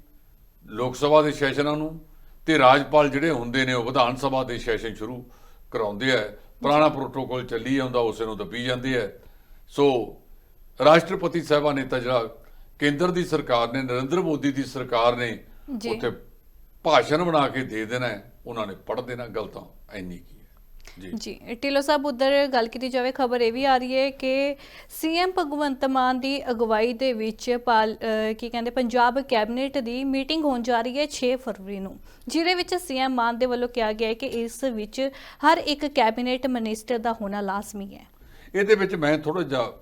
ਲੋਕ ਸਭਾ ਦੇ ਸੈਸ਼ਨਾਂ ਨੂੰ ਤੇ ਰਾਜਪਾਲ ਜਿਹੜੇ ਹੁੰਦੇ ਨੇ ਉਹ ਵਿਧਾਨ ਸਭਾ ਦੇ ਸੈਸ਼ਨ ਸ਼ੁਰੂ ਕਰਾਉਂਦੇ ਆ। ਪੁਰਾਣਾ ਪ੍ਰੋਟੋਕੋਲ ਚੱਲੀ ਜਾਂਦਾ, ਉਸੇ ਨੂੰ ਦੱਬੀ ਜਾਂਦੇ ਆ। ਸੋ ਰਾਸ਼ਟਰਪਤੀ ਸਾਹਿਬਾਨ ਨੇ ਤਾਂ ਜਿਹੜਾ ਕੇਂਦਰ ਦੀ ਸਰਕਾਰ ਨੇ ਨਰਿੰਦਰ ਮੋਦੀ ਦੀ ਸਰਕਾਰ ਨੇ। ਉੱਥੇ ਭਾਸ਼ਣ ਬਣਾ ਕੇ ਦੇ ਦੇਣਾ ਹੈ, ਉਹਨਾਂ ਨੇ ਪੜ੍ਹ ਦੇਣਾ ਗੱਲ ਤਾਂ ਇੰਨੀ ਕੀ ਹੈ। ਜੀ। ਜੀ ਢਿੱਲੋਂ ਸਾਹਿਬ ਉਧਰ ਗੱਲ ਕੀਤੀ ਜਾਵੇ ਖਬਰ ਇਹ ਵੀ ਆ ਰਹੀ ਹੈ ਕਿ ਸੀਐਮ ਭਗਵੰਤ ਮਾਨ ਦੀ ਅਗਵਾਈ ਦੇ ਵਿੱਚ ਕੀ ਕਹਿੰਦੇ ਪੰਜਾਬ ਕੈਬਨਿਟ ਦੀ ਮੀਟਿੰਗ ਹੋਣ ਜਾ ਰਹੀ ਹੈ 6 ਫਰਵਰੀ ਨੂੰ ਜਿਹਦੇ ਵਿੱਚ ਸੀਐਮ ਮਾਨ ਦੇ ਵੱਲੋਂ ਕਿਹਾ ਗਿਆ ਹੈ ਕਿ ਇਸ ਵਿੱਚ ਹਰ ਇੱਕ ਕੈਬਨਿਟ ਮਿਨਿਸਟਰ ਦਾ ਹੋਣਾ ਲਾਜ਼ਮੀ ਹੈ। ਇਹਦੇ ਵਿੱਚ ਮੈਂ ਥੋੜਾ ਜਿਹਾ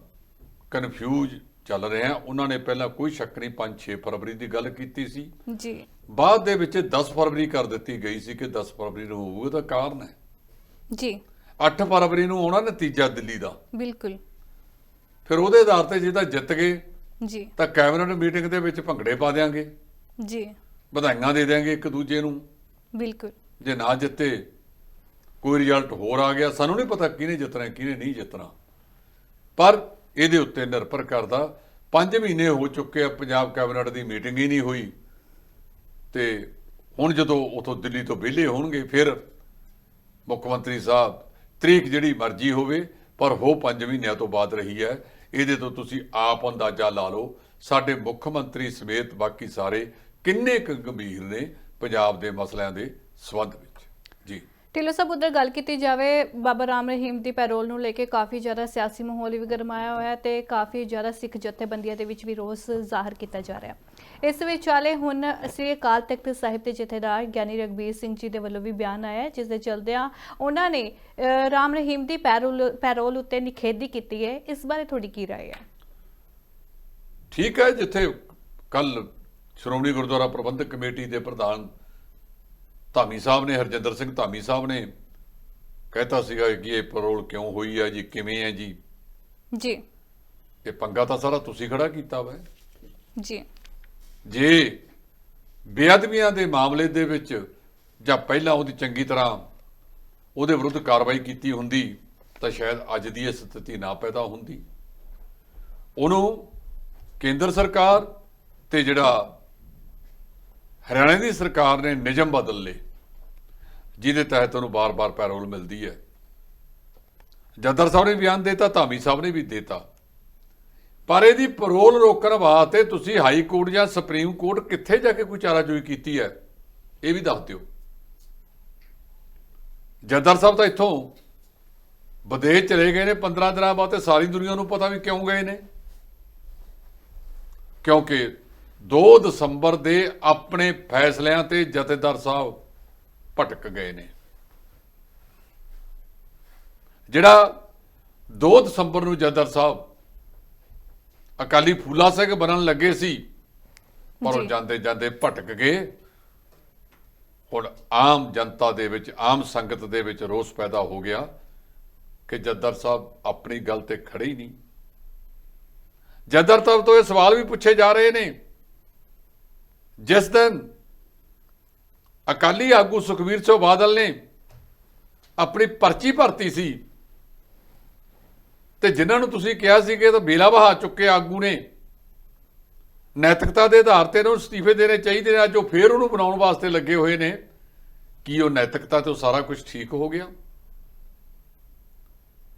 ਕਨਫਿਊਜ਼ ਚੱਲ ਰਿਹਾ। ਉਹਨਾਂ ਨੇ ਪਹਿਲਾਂ ਕੋਈ ਸ਼ੱਕ ਨਹੀਂ 5-6 ਫਰਵਰੀ ਦੀ ਗੱਲ ਕੀਤੀ ਸੀ। ਜੀ। ਬਾਅਦ ਦੇ ਵਿੱਚ 10 ਫਰਵਰੀ ਕਰ ਦਿੱਤੀ ਗਈ ਸੀ ਕਿ 10 ਫਰਵਰੀ ਨੂੰ ਹੋਊਗਾ ਉਹਦਾ ਕਾਰਨ ਹੈ। ਜੀ। 8 ਫਰਵਰੀ ਨੂੰ ਆਉਣਾ ਨਤੀਜਾ ਦਿੱਲੀ ਦਾ। ਬਿਲਕੁਲ। ਫਿਰ ਉਹਦੇ ਆਧਾਰ ਤੇ ਜੇ ਤਾਂ ਜਿੱਤ ਗਏ ਜੀ। ਤਾਂ ਕੈਬਨਿਟ ਮੀਟਿੰਗ ਦੇ ਵਿੱਚ ਭੰਗੜੇ ਪਾ ਦਿਆਂਗੇ। ਜੀ। ਵਧਾਈਆਂ ਦੇ ਦਿਆਂਗੇ ਇੱਕ ਦੂਜੇ ਨੂੰ। ਬਿਲਕੁਲ। ਜੇ ਨਾ ਜਿੱਤੇ ਕੋਈ ਰਿਜ਼ਲਟ ਹੋਰ ਆ ਗਿਆ। ਸਾਨੂੰ ਨਹੀਂ ਪਤਾ ਕਿਹਨੇ ਜਿੱਤਣਾ ਕਿਹਨੇ ਨਹੀਂ ਜਿੱਤਣਾ। ਪਰ ਇਹਦੇ ਉੱਤੇ ਨਿਰਭਰ ਕਰਦਾ 5 ਮਹੀਨੇ ਹੋ ਚੁੱਕੇ ਆ, ਪੰਜਾਬ ਕੈਬਨਿਟ ਦੀ ਮੀਟਿੰਗ ਹੀ ਨਹੀਂ ਹੋਈ। ਤੇ ਹੁਣ ਜਦੋਂ ਉਥੋਂ ਦਿੱਲੀ ਤੋਂ ਵਿਹਲੇ ਹੋਣਗੇ, ਫਿਰ ਮੁੱਖ ਮੰਤਰੀ ਸਾਹਿਬ, ਤਰੀਕ ਜਿਹੜੀ ਮਰਜ਼ੀ ਹੋਵੇ, ਪਰ ਹੋ 5 ਮਹੀਨਿਆਂ ਤੋਂ ਬਾਅਦ ਰਹੀ ਹੈ। ਇਹਦੇ ਤੋਂ ਤੁਸੀਂ ਆਪ ਅੰਦਾਜ਼ਾ ਲਾ ਲਓ, ਸਾਡੇ ਮੁੱਖ ਮੰਤਰੀ ਸਮੇਤ ਬਾਕੀ ਸਾਰੇ ਕਿੰਨੇ ਕੁ ਗੰਭੀਰ ਨੇ ਪੰਜਾਬ ਦੇ ਮਸਲਿਆਂ ਦੇ ਸੰਬੰਧ ਢਿੱਲੋਂ ਸਾਹਿਬ ਉਧਰ ਗੱਲ ਕੀਤੀ ਜਾਵੇ ਬਾਬਾ ਰਾਮ ਰਹੀਮ ਦੀ ਪੈਰੋਲ ਨੂੰ ਲੈ ਕੇ ਕਾਫੀ ਜ਼ਿਆਦਾ ਸਿਆਸੀ ਮਾਹੌਲ ਵੀ ਗਰਮਾਇਆ ਹੋਇਆ ਹੈ ਤੇ ਕਾਫੀ ਜ਼ਿਆਦਾ ਸਿੱਖ ਜਥੇਬੰਦੀਆਂ ਦੇ ਵਿੱਚ ਵੀ ਰੋਸ ਜ਼ਾਹਰ ਕੀਤਾ ਜਾ ਰਿਹਾ ਇਸ ਵਿਚਾਲੇ ਹੁਣ ਸ੍ਰੀ ਅਕਾਲ ਤਖਤ ਸਾਹਿਬ ਦੇ ਜਥੇਦਾਰ ਗਿਆਨੀ ਰਗਬੀਰ ਸਿੰਘ ਜੀ ਦੇ ਵੱਲੋਂ ਵੀ ਬਿਆਨ ਆਇਆ ਹੈ, ਜਿਸ ਦੇ ਚਲਦਿਆਂ ਉਹਨਾਂ ਨੇ ਅਹ, ਰਾਮ ਰਹੀਮ ਦੀ ਪੈਰੋਲ ਪੈਰੋਲ ਉੱਤੇ ਨਿਖੇਧੀ ਕੀਤੀ ਹੈ ਇਸ ਬਾਰੇ ਤੁਹਾਡੀ ਕੀ رائے ਹੈ ਠੀਕ ਹੈ ਜਿੱਥੇ ਕੱਲ ਸ਼੍ਰੋਮਣੀ ਗੁਰਦੁਆਰਾ ਪ੍ਰਬੰਧਕ ਕਮੇਟੀ ਦੇ ਪ੍ਰਧਾਨ ਧਾਮੀ ਸਾਹਿਬ ਨੇ ਹਰਜਿੰਦਰ ਸਿੰਘ ਧਾਮੀ ਸਾਹਿਬ ਨੇ ਕਹਿਤਾ ਸੀਗਾ ਕਿ ਇਹ ਪਰੋਲ ਕਿਉਂ ਹੋਈ ਹੈ ਜੀ ਕਿਵੇਂ ਹੈ ਜੀ? ਜੀ। ਇਹ ਪੰਗਾ ਤਾਂ ਸਾਰਾ ਤੁਸੀਂ ਖੜਾ ਕੀਤਾ ਵਾ। ਜੀ। ਜੇ ਬੇਅਦਬੀਆਂ ਦੇ ਮਾਮਲੇ ਦੇ ਵਿੱਚ ਜਾਂ ਪਹਿਲਾਂ ਉਹਦੀ ਚੰਗੀ ਤਰ੍ਹਾਂ ਉਹਦੇ ਵਿਰੁੱਧ ਕਾਰਵਾਈ ਕੀਤੀ ਹੁੰਦੀ ਤਾਂ ਸ਼ਾਇਦ ਅੱਜ ਦੀ ਇਹ ਸਥਿਤੀ ਨਾ ਪੈਦਾ ਹੁੰਦੀ। ਉਹਨੂੰ ਕੇਂਦਰ ਸਰਕਾਰ ਤੇ ਜਿਹੜਾ ਹਰਿਆਣਾ ਦੀ ਸਰਕਾਰ ਨੇ ਨਿਯਮ ਬਦਲ ਲਏ, ਜਿਹਦੇ ਤਹਿਤ ਉਹਨੂੰ ਬਾਰ-ਬਾਰ ਪੈਰੋਲ ਮਿਲਦੀ ਹੈ। ਜੱਦਰ ਸਾਹਿਬ ਨੇ ਬਿਆਨ ਦਿੱਤਾ, ਧਾਮੀ ਸਾਹਿਬ ਨੇ ਵੀ ਦਿੱਤਾ। ਪਰ ਇਹਦੀ ਪੈਰੋਲ ਰੋਕਣ ਵਾਸਤੇ ਤੁਸੀਂ ਹਾਈ ਕੋਰਟ ਜਾਂ ਸੁਪਰੀਮ ਕੋਰਟ ਕਿੱਥੇ ਜਾ ਕੇ ਕੋਈ ਚਾਰਾਜੋਈ ਕੀਤੀ ਹੈ, ਇਹ ਵੀ ਦੱਸ ਦਿਓ। ਜੱਦਰ ਸਾਹਿਬ ਤਾਂ ਇੱਥੋਂ ਵਿਦੇਸ਼ ਚਲੇ ਗਏ ਨੇ 15 ਦਿਨਾਂ ਬਾਅਦ ਤੇ ਸਾਰੀ ਦੁਨੀਆ ਨੂੰ ਪਤਾ ਵੀ ਕਿਉਂ ਗਏ ਨੇ। ਕਿਉਂਕਿ 2 ਦਸੰਬਰ ਦੇ ਆਪਣੇ ਫੈਸਲਿਆਂ ਤੇ ਜਥੇਦਾਰ ਸਾਹਿਬ ਭਟਕ ਗਏ ਨੇ। ਜਿਹੜਾ 2 ਦਸੰਬਰ ਨੂੰ ਜਥੇਦਾਰ ਸਾਹਿਬ ਅਕਾਲੀ ਫੂਲਾ ਸਿੰਘ ਬਣਨ ਲੱਗੇ ਸੀ ਪਰ ਉਹ। ਜਾਂਦੇ ਜਾਂਦੇ ਭਟਕ ਗਏ। ਹੁਣ ਆਮ ਜਨਤਾ ਦੇ ਵਿੱਚ ਆਮ ਸੰਗਤ ਦੇ ਵਿੱਚ ਰੋਸ ਪੈਦਾ ਹੋ ਗਿਆ ਕਿ ਜੱਦਰ ਸਾਹਿਬ ਆਪਣੀ ਗੱਲ ਤੇ ਖੜੇ ਹੀ ਨਹੀਂ। ਜੱਦਰ ਸਾਹਿਬ ਤੋਂ ਇਹ ਸਵਾਲ ਵੀ ਪੁੱਛੇ ਜਾ ਰਹੇ ਨੇ ਜਿਸ ਦਿਨ ਅਕਾਲੀ ਆਗੂ ਸੁਖਵੀਰ ਸਿੰਘ ਬਾਦਲ ਨੇ ਆਪਣੀ ਪਰਚੀ ਭਰਤੀ ਸੀ ਤੇ ਜਿਨ੍ਹਾਂ ਨੂੰ ਤੁਸੀਂ ਕਿਹਾ ਸੀ ਕਿ ਇਹ ਤਾਂ ਬੇਲਾ ਬਹਾ ਚੁੱਕੇ ਆਗੂ ਨੇ, ਨੈਤਿਕਤਾ ਦੇ ਆਧਾਰ ਤੇ ਇਹਨਾਂ ਨੂੰ ਅਸਤੀਫੇ ਦੇਣੇ ਚਾਹੀਦੇ ਨੇ, ਅੱਜ ਉਹ ਫੇਰ ਉਹਨੂੰ ਬਣਾਉਣ ਵਾਸਤੇ ਲੱਗੇ ਹੋਏ ਨੇ, ਕੀ ਉਹ ਨੈਤਿਕਤਾ ਤੋਂ ਸਾਰਾ ਕੁਝ ਠੀਕ ਹੋ ਗਿਆ?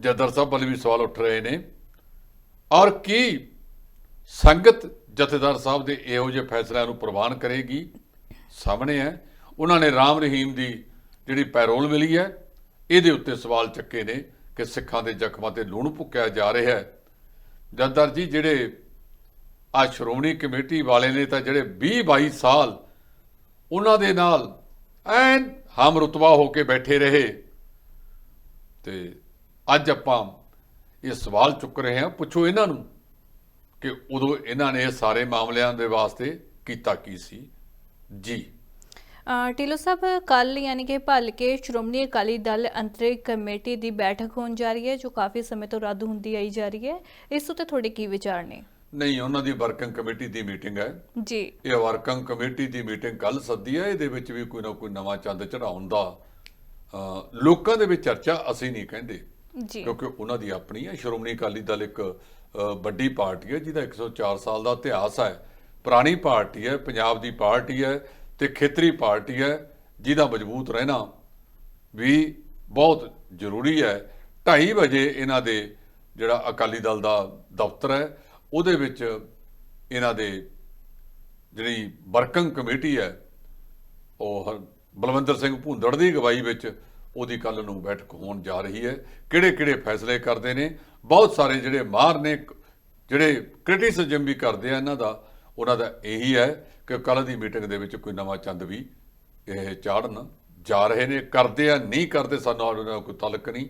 ਜਦਰ ਸਾਹਿਬ ਵੱਲ ਵੀ ਸਵਾਲ ਉੱਠ ਰਹੇ ਨੇ। ਔਰ ਕੀ ਸੰਗਤ ਜਥੇਦਾਰ ਸਾਹਿਬ ਦੇ ਇਹੋ ਜਿਹੇ ਫੈਸਲਿਆਂ ਨੂੰ ਪ੍ਰਵਾਨ ਕਰੇਗੀ। ਸਾਹਮਣੇ ਹੈ, ਉਹਨਾਂ ਨੇ ਰਾਮ ਰਹੀਮ ਦੀ ਜਿਹੜੀ ਪੈਰੋਲ ਮਿਲੀ ਹੈ, ਇਹਦੇ ਉੱਤੇ ਸਵਾਲ ਚੱਕੇ ਨੇ ਕਿ ਸਿੱਖਾਂ ਦੇ ਜ਼ਖਮਾਂ ਤੇ ਲੂਣ ਭੁੱਕਿਆ ਜਾ ਰਿਹਾ ਹੈ। ਜਥੇਦਾਰ ਜੀ, ਜਿਹੜੇ ਆ ਸ਼੍ਰੋਮਣੀ ਕਮੇਟੀ ਵਾਲੇ ਨੇ ਤਾਂ ਜਿਹੜੇ 20 22 ਸਾਲ ਉਹਨਾਂ ਦੇ ਨਾਲ ਐਨ ਹਮ ਰਤਬਾ ਹੋ ਕੇ ਬੈਠੇ ਰਹੇ। ਤੇ ਅੱਜ ਆਪਾਂ ਇਹ ਸਵਾਲ ਚੁੱਕ ਰਹੇ ਹਾਂ। ਪੁੱਛੋ ਇਹਨਾਂ ਨੂੰ ਕਿ ਉਦੋਂ ਇਹਨਾਂ ਨੇ ਇਹ ਸਾਰੇ ਮਾਮਲਿਆਂ ਦੇ ਵਾਸਤੇ ਕੀਤਾ ਕੀ ਸੀ? ਜੀ। ਢਿੱਲੋਂ ਸਾਹਿਬ ਕੱਲ ਯਾਨੀ ਕਿ ਭੱਲ ਕੇ ਸ਼੍ਰੋਮਣੀ ਅਕਾਲੀ ਦਲ ਅੰਤਰਿਕ ਕਮੇਟੀ ਦੀ ਬੈਠਕ ਹੋਣ ਜਾ ਰਹੀ ਹੈ ਜੋ ਕਾਫੀ ਸਮੇਂ ਤੋਂ ਰੱਦ ਹੁੰਦੀ ਆਈ ਜਾ ਰਹੀ ਹੈ। ਇਸ ਉੱਤੇ ਤੁਹਾਡੇ ਕੀ ਵਿਚਾਰ ਨੇ? ਨਹੀਂ ਉਹਨਾਂ ਦੀ ਵਰਕਿੰਗ ਕਮੇਟੀ ਦੀ ਮੀਟਿੰਗ ਹੈ। ਜੀ। ਇਹ ਵਰਕਿੰਗ ਕਮੇਟੀ ਦੀ ਮੀਟਿੰਗ ਕੱਲ ਸੱਦੀ ਹੈ ਇਹਦੇ ਵਿੱਚ ਵੀ ਕੋਈ ਨਾ ਕੋਈ ਨਵਾਂ ਚੰਦ ਚੜਾਉਣ ਦਾ ਲੋਕਾਂ ਦੇ ਵਿੱਚ ਚਰਚਾ ਅਸੀਂ ਨਹੀਂ ਕਹਿੰਦੇ। ਜੀ। ਕਿਉਂਕਿ ਉਹਨਾਂ ਦੀ ਆਪਣੀ ਹੈ, ਸ਼੍ਰੋਮਣੀ ਅਕਾਲੀ ਦਲ ਇੱਕ ਵੱਡੀ ਪਾਰਟੀ ਹੈ, ਜਿਹਦਾ 104 ਸਾਲ ਦਾ ਇਤਿਹਾਸ ਹੈ। ਪੁਰਾਣੀ ਪਾਰਟੀ ਹੈ, ਪੰਜਾਬ ਦੀ ਪਾਰਟੀ ਹੈ ਤੇ ਖੇਤਰੀ ਪਾਰਟੀ ਹੈ, ਜਿਹਦਾ ਮਜ਼ਬੂਤ ਰਹਿਣਾ ਵੀ ਬਹੁਤ ਜ਼ਰੂਰੀ ਹੈ। 2:30 ਵਜੇ ਇਹਨਾਂ ਦੇ ਜਿਹੜਾ ਅਕਾਲੀ ਦਲ ਦਾ ਦਫ਼ਤਰ ਹੈ, ਉਹਦੇ ਵਿੱਚ ਇਹਨਾਂ ਦੇ ਜਿਹੜੀ ਵਰਕਿੰਗ ਕਮੇਟੀ ਹੈ, ਉਹ ਹਰ- ਬਲਵੰਦਰ ਸਿੰਘ ਭੁੰਦੜ ਦੀ ਅਗਵਾਈ ਵਿੱਚ ਉਹਦੀ ਕੱਲ ਨੂੰ ਬੈਠਕ ਹੋਣ ਜਾ ਰਹੀ ਹੈ। ਕਿਹੜੇ ਕਿਹੜੇ ਫੈਸਲੇ ਕਰਦੇ ਨੇ? ਬਹੁਤ ਸਾਰੇ ਜਿਹੜੇ ਮਾਹਰ ਨੇ ਜਿਹੜੇ ਕ੍ਰਿਟਿਸਿਜ਼ਮ ਵੀ ਕਰਦੇ ਆ ਇਹਨਾਂ ਦਾ, ਉਹਨਾਂ ਦਾ ਇਹੀ ਹੈ ਕਿ ਕੱਲ ਦੀ ਮੀਟਿੰਗ ਦੇ ਵਿੱਚ ਕੋਈ ਨਵਾਂ ਚੰਦ ਵੀ ਇਹ ਚਾੜਨ ਜਾ ਰਹੇ ਨੇ। ਕਰਦੇ ਆ, ਨਹੀਂ ਕਰਦੇ ਸਾਨੂੰ ਉਹਨਾਂ ਨਾਲ ਕੋਈ ਤਲਕ ਨਹੀਂ।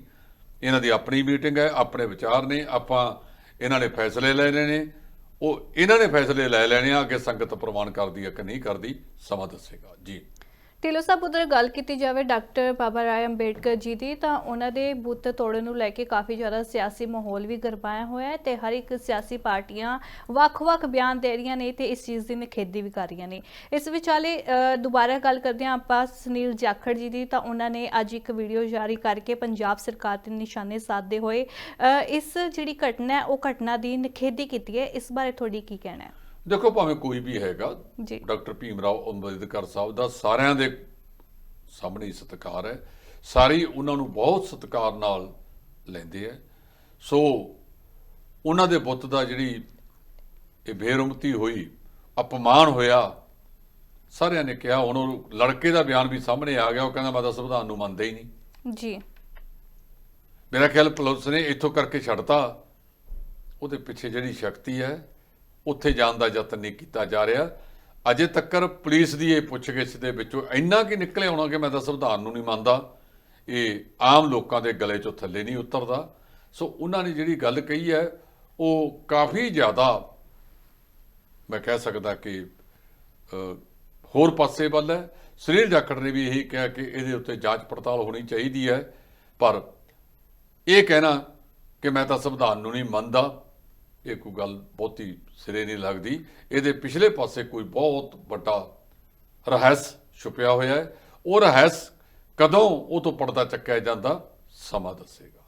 ਇਹਨਾਂ ਦੀ ਆਪਣੀ ਮੀਟਿੰਗ ਹੈ, ਆਪਣੇ ਵਿਚਾਰ ਨੇ। ਆਪਾਂ ਇਹਨਾਂ ਨੇ ਫੈਸਲੇ ਲੈਣੇ। ਨੇ ਉਹ ਇਹਨਾਂ ਨੇ ਫੈਸਲੇ ਲੈ ਲੈਣੇ ਆ ਕਿ ਸੰਗਤ ਪ੍ਰਵਾਨ ਕਰਦੀ ਹੈ ਕਿ ਨਹੀਂ ਕਰਦੀ, ਸਮਾਂ ਦੱਸੇਗਾ। ਜੀ। ਢਿੱਲੋਂ ਸਾਹਿਬ ਉਧਰ ਗੱਲ ਕੀਤੀ ਜਾਵੇ ਡਾਕਟਰ ਬਾਬਾ ਰਾਏ ਅੰਬੇਡਕਰ ਜੀ ਦੀ ਤਾਂ ਉਹਨਾਂ ਦੇ ਬੁੱਤ ਤੋੜਨ ਨੂੰ ਲੈ ਕੇ ਕਾਫੀ ਜ਼ਿਆਦਾ ਸਿਆਸੀ ਮਾਹੌਲ ਵੀ ਗਰਮਾਇਆ ਹੋਇਆ ਹੈ ਤੇ ਹਰ ਇੱਕ ਸਿਆਸੀ ਪਾਰਟੀਆਂ ਵੱਖ-ਵੱਖ ਬਿਆਨ ਦੇ ਰਹੀਆਂ ਨੇ ਤੇ ਇਸ ਚੀਜ਼ ਦੀ ਨਿਖੇਧੀ ਵੀ ਕਰ ਰਹੀਆਂ ਨੇ। ਇਸ ਵਿਚਾਲੇ ਅ, ਦੁਬਾਰਾ ਗੱਲ ਕਰਦੇ ਹਾਂ ਆਪਾਂ ਸੁਨੀਲ ਜਾਖੜ ਜੀ ਦੀ ਤਾਂ ਉਹਨਾਂ ਨੇ ਅੱਜ ਇੱਕ ਵੀਡੀਓ ਜਾਰੀ ਕਰਕੇ ਪੰਜਾਬ ਸਰਕਾਰ ਤੇ ਨਿਸ਼ਾਨੇ ਸਾਧਦੇ ਹੋਏ ਅ, ਇਸ ਜਿਹੜੀ ਘਟਨਾ ਹੈ ਉਹ ਘਟਨਾ ਦੀ ਨਿਖੇਧੀ ਕੀਤੀ ਹੈ। ਇਸ ਬਾਰੇ ਤੁਹਾਡੀ ਕੀ ਕਹਿਣਾ ਹੈ? ਦੇਖੋ ਭਾਵੇਂ ਕੋਈ ਵੀ ਹੈਗਾ ਜੀ। ਡਾਕਟਰ ਭੀਮ ਰਾਓ ਅੰਬੇਦਕਰ ਸਾਹਿਬ ਦਾ ਸਾਰਿਆਂ ਦੇ ਸਾਹਮਣੇ ਸਤਿਕਾਰ ਹੈ। ਸਾਰੀ ਉਹਨਾਂ ਨੂੰ ਬਹੁਤ ਸਤਿਕਾਰ ਨਾਲ ਲੈਂਦੇ ਆ ਸੋ ਉਹਨਾਂ ਦੇ ਬੁੱਤ ਦਾ ਜਿਹੜੀ ਇਹ ਬੇਰੁਮਤੀ ਹੋਈ ਅਪਮਾਨ ਹੋਇਆ ਸਾਰਿਆਂ ਨੇ ਕਿਹਾ ਹੁਣ ਲੜਕੇ ਦਾ ਬਿਆਨ ਵੀ ਸਾਹਮਣੇ ਆ ਗਿਆ ਉਹ ਕਹਿੰਦਾ ਮੈਂ ਤਾਂ ਸੰਵਿਧਾਨ ਨੂੰ ਮੰਨਦਾ ਹੀ ਨਹੀਂ। ਜੀ। ਮੇਰਾ ਖਿਆਲ ਪੁਲਿਸ ਨੇ ਇੱਥੋਂ ਕਰਕੇ ਛੱਡਤਾ ਉਹਦੇ ਪਿੱਛੇ ਜਿਹੜੀ ਸ਼ਕਤੀ ਹੈ ਉੱਥੇ ਜਾਣ ਦਾ ਯਤਨ ਨਹੀਂ ਕੀਤਾ ਜਾ ਰਿਹਾ। ਅਜੇ ਤੱਕਰ ਪੁਲਿਸ ਦੀ ਇਹ ਪੁੱਛਗਿੱਛ ਦੇ ਵਿੱਚੋਂ ਇੰਨਾ ਕੀ ਨਿਕਲੇ ਆਉਣਾ ਕਿ ਮੈਂ ਤਾਂ ਸੰਵਿਧਾਨ ਨੂੰ ਨਹੀਂ ਮੰਨਦਾ। ਇਹ ਆਮ ਲੋਕਾਂ ਦੇ ਗਲੇ 'ਚੋਂ ਥੱਲੇ ਨਹੀਂ ਉਤਰਦਾ। ਸੋ ਉਹਨਾਂ ਨੇ ਜਿਹੜੀ ਗੱਲ ਕਹੀ ਹੈ, ਉਹ ਕਾਫੀ ਜ਼ਿਆਦਾ ਮੈਂ ਕਹਿ ਸਕਦਾ ਕਿ ਹੋਰ ਪਾਸੇ ਵੱਲ ਹੈ। ਸੁਨੀਲ ਜਾਖੜ ਨੇ ਵੀ ਇਹੀ ਕਿਹਾ ਕਿ ਇਹਦੇ ਉੱਤੇ ਜਾਂਚ ਪੜਤਾਲ ਹੋਣੀ ਚਾਹੀਦੀ ਹੈ। ਪਰ ਇਹ ਕਹਿਣਾ ਕਿ ਮੈਂ ਤਾਂ ਸੰਵਿਧਾਨ ਨੂੰ ਨਹੀਂ ਮੰਨਦਾ, ਇਹ ਕੋਈ ਗੱਲ ਬਹੁਤੀ ਸਿਰੇ ਨਹੀਂ ਲੱਗਦੀ। ਇਹਦੇ ਪਿਛਲੇ ਪਾਸੇ ਕੋਈ ਬਹੁਤ ਵੱਡਾ ਰਹੱਸ ਛੁਪਿਆ ਹੋਇਆ ਹੈ। ਉਹ ਰਹੱਸ ਕਦੋਂ ਉਹ ਤੋਂ ਪਰਦਾ ਚੱਕਿਆ ਜਾਂਦਾ ਸਮਾਂ ਦੱਸੇਗਾ।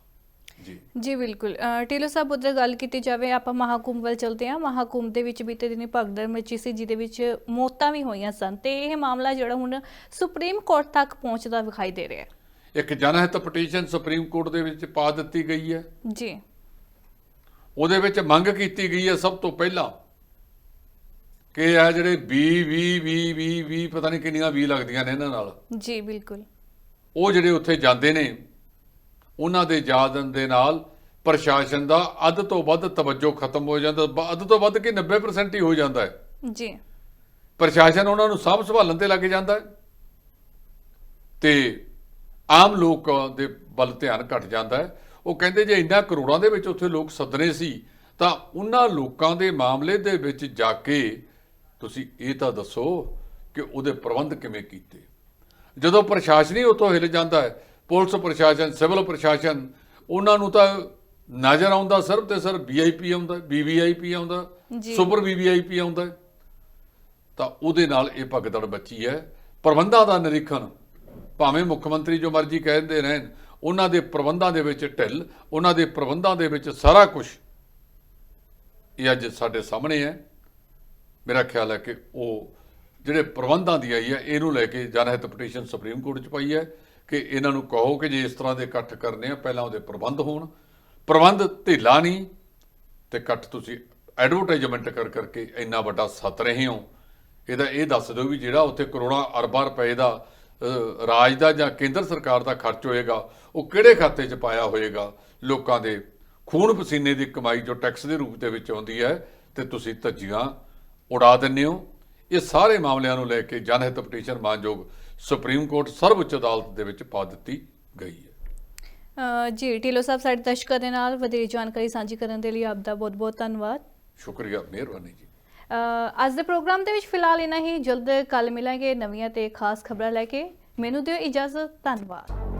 ਜੀ। ਜੀ ਬਿਲਕੁਲ। ਢਿੱਲੋਂ ਸਾਹਿਬ ਉਧਰ ਗੱਲ ਕੀਤੀ ਜਾਵੇ ਆਪਾਂ ਮਹਾਕੁੰਭ ਵੱਲ ਚਲਦੇ ਹਾਂ। ਮਹਾਕੁੰਭ ਦੇ ਵਿੱਚ ਬੀਤੇ ਦਿਨੀ ਭਗਦੜ ਮਚੀ ਸੀ ਜਿਹਦੇ ਵਿੱਚ ਮੌਤਾਂ ਵੀ ਹੋਈਆਂ ਸਨ। ਤੇ ਇਹ ਮਾਮਲਾ ਜਿਹੜਾ ਹੁਣ ਸੁਪਰੀਮ ਕੋਰਟ ਤੱਕ ਪਹੁੰਚਦਾ ਵਿਖਾਈ ਦੇ ਰਿਹਾ ਹੈ। ਇੱਕ ਜਨਹਿਤ ਪਟੀਸ਼ਨ ਸੁਪਰੀਮ ਕੋਰਟ ਦੇ ਵਿੱਚ ਪਾ ਦਿੱਤੀ ਗਈ ਹੈ। ਜੀ। ਉਹਦੇ ਵਿੱਚ ਮੰਗ ਕੀਤੀ ਗਈ ਹੈ ਸਭ ਤੋਂ ਪਹਿਲਾਂ ਕਿ ਆ ਜਿਹੜੇ 20 20 20 20 20 ਪਤਾ ਨਹੀਂ ਕਿੰਨੀਆਂ 20 ਲੱਗਦੀਆਂ ਨੇ ਇਹਨਾਂ ਨਾਲ। ਜੀ ਬਿਲਕੁਲ। ਉਹ ਜਿਹੜੇ ਉੱਥੇ ਜਾਂਦੇ ਨੇ ਉਹਨਾਂ ਦੇ ਜਾਦਨ ਦੇ ਨਾਲ ਪ੍ਰਸ਼ਾਸਨ ਦਾ ਅੱਧ ਤੋਂ ਵੱਧ ਤਵੱਜੋ ਖਤਮ ਹੋ ਜਾਂਦਾ ਅੱਧ ਤੋਂ ਵੱਧ ਕਿ 90% ਹੀ ਹੋ ਜਾਂਦਾ ਹੈ। ਜੀ। ਪ੍ਰਸ਼ਾਸਨ ਉਹਨਾਂ ਨੂੰ ਸਾਂਭ ਸੰਭਾਲਣ ਤੇ ਲੱਗ ਜਾਂਦਾ ਹੈ ਤੇ ਆਮ ਲੋਕ ਦੇ ਵੱਲ ਧਿਆਨ ਘਟ ਜਾਂਦਾ ਹੈ। ਉਹ ਕਹਿੰਦੇ ਜੇ ਇੰਨਾ ਕਰੋੜਾਂ ਦੇ ਵਿੱਚ ਉੱਥੇ ਲੋਕ ਸੱਦਣੇ ਸੀ ਤਾਂ ਉਹਨਾਂ ਲੋਕਾਂ ਦੇ ਮਾਮਲੇ ਦੇ ਵਿੱਚ ਜਾ ਕੇ ਤੁਸੀਂ ਇਹ ਤਾਂ ਦੱਸੋ ਕਿ ਉਹਦੇ ਪ੍ਰਬੰਧ ਕਿਵੇਂ ਕੀਤੇ ਜਦੋਂ ਪ੍ਰਸ਼ਾਸਨ ਹੀ ਉਤੋਂ ਹਿਲ ਜਾਂਦਾ ਹੈ ਪੁਲਿਸ ਪ੍ਰਸ਼ਾਸਨ ਸਿਵਲ ਪ੍ਰਸ਼ਾਸਨ ਉਹਨਾਂ ਨੂੰ ਤਾਂ ਨਜ਼ਰ ਆਉਂਦਾ ਸਿਰਫ ਤੇ ਸਿਰਫ ਵੀਆਈਪੀ ਆਉਂਦਾ ਵੀਵੀਆਈਪੀ ਆਉਂਦਾ। ਸੁਪਰ ਵੀਵੀਆਈਪੀ ਆਉਂਦਾ। ਤਾਂ ਉਹਦੇ ਨਾਲ ਇਹ ਭਗਦੜ ਬੱਚੀ ਹੈ ਪ੍ਰਬੰਧਾਂ ਦਾ ਨਿਰੀਖਣ ਭਾਵੇਂ ਮੁੱਖ ਮੰਤਰੀ ਜੋ ਮਰਜ਼ੀ ਕਹਿੰਦੇ ਰਹਿਣ ਉਹਨਾਂ ਦੇ ਪ੍ਰਬੰਧਾਂ ਦੇ ਵਿੱਚ ਢਿੱਲ, ਉਹਨਾਂ ਦੇ ਪ੍ਰਬੰਧਾਂ ਦੇ ਵਿੱਚ ਸਾਰਾ ਕੁਝ ਇਹ ਅੱਜ ਸਾਡੇ ਸਾਹਮਣੇ ਹੈ। ਮੇਰਾ ਖਿਆਲ ਹੈ ਕਿ ਉਹ ਜਿਹੜੇ ਪ੍ਰਬੰਧਾਂ ਦੀ ਆਈ ਹੈ, ਇਹਨੂੰ ਲੈ ਕੇ ਜਨਹਿਤ ਪਟੀਸ਼ਨ ਸੁਪਰੀਮ ਕੋਰਟ 'ਚ ਪਾਈ ਹੈ ਕਿ ਇਹਨਾਂ ਨੂੰ ਕਹੋ ਕਿ ਜੇ ਇਸ ਤਰ੍ਹਾਂ ਦੇ ਇਕੱਠ ਕਰਨੇ ਆ, ਪਹਿਲਾਂ ਉਹਦੇ ਪ੍ਰਬੰਧ ਹੋਣ। ਪ੍ਰਬੰਧ ਢਿੱਲਾ ਨਹੀਂ ਤੇ ਇਕੱਠ ਤੁਸੀਂ ਐਡਵਰਟਾਈਜ਼ਮੈਂਟ ਕਰ ਕਰਕੇ ਇੰਨਾ ਵੱਡਾ ਸੱਤ ਰਹੇ ਹੋ। ਇਹਦਾ ਇਹ ਦੱਸ ਦਿਓ ਵੀ ਜਿਹੜਾ ਉੱਥੇ ਕਰੋੜਾਂ ਅਰਬਾਂ ਰੁਪਏ ਦਾ ਰਾਜ ਦਾ ਜਾਂ ਕੇਂਦਰ ਸਰਕਾਰ ਦਾ ਖਰਚ ਹੋਏਗਾ ਉਹ ਕਿਹੜੇ ਖਾਤੇ 'ਚ ਪਾਇਆ ਹੋਏਗਾ? ਲੋਕਾਂ ਦੇ ਖੂਨ ਪਸੀਨੇ ਦੀ ਕਮਾਈ ਜੋ ਟੈਕਸ ਦੇ ਰੂਪ ਦੇ ਵਿੱਚ ਆਉਂਦੀ ਹੈ ਤੇ ਤੁਸੀਂ ਧੱਜੀਆਂ ਉਡਾ ਦਿੰਦੇ ਹੋ। ਇਹ ਸਾਰੇ ਮਾਮਲਿਆਂ ਨੂੰ ਲੈ ਕੇ ਜਨਹਿਤ ਪਟੀਸ਼ਨ ਮਾਨਯੋਗ ਸੁਪਰੀਮ ਕੋਰਟ ਸਰਵਉੱਚ ਅਦਾਲਤ ਦੇ ਵਿੱਚ ਪਾ ਦਿੱਤੀ ਗਈ ਹੈ। ਜੀ ਢਿੱਲੋਂ ਸਾਹਿਬ ਸਾਡੇ ਦਰਸ਼ਕਾਂ ਦੇ ਨਾਲ ਵਧੇਰੇ ਜਾਣਕਾਰੀ ਸਾਂਝੀ ਕਰਨ ਦੇ ਲਈ ਆਪ ਦਾ ਬਹੁਤ-ਬਹੁਤ ਧੰਨਵਾਦ। ਸ਼ੁਕਰੀਆ ਮਿਹਰਬਾਨੀ ਜੀ। ਅੱਜ ਦੇ ਪ੍ਰੋਗਰਾਮ ਦੇ ਵਿੱਚ ਫਿਲਹਾਲ ਇਨਾ ਹੀ। ਜਲਦ ਕੱਲ ਮਿਲਾਂਗੇ ਨਵੀਆਂ ਤੇ ਖਾਸ ਖਬਰਾਂ ਲੈ ਕੇ। ਮੈਨੂੰ ਦਿਓ ਇਜਾਜ਼ਤ। ਧੰਨਵਾਦ।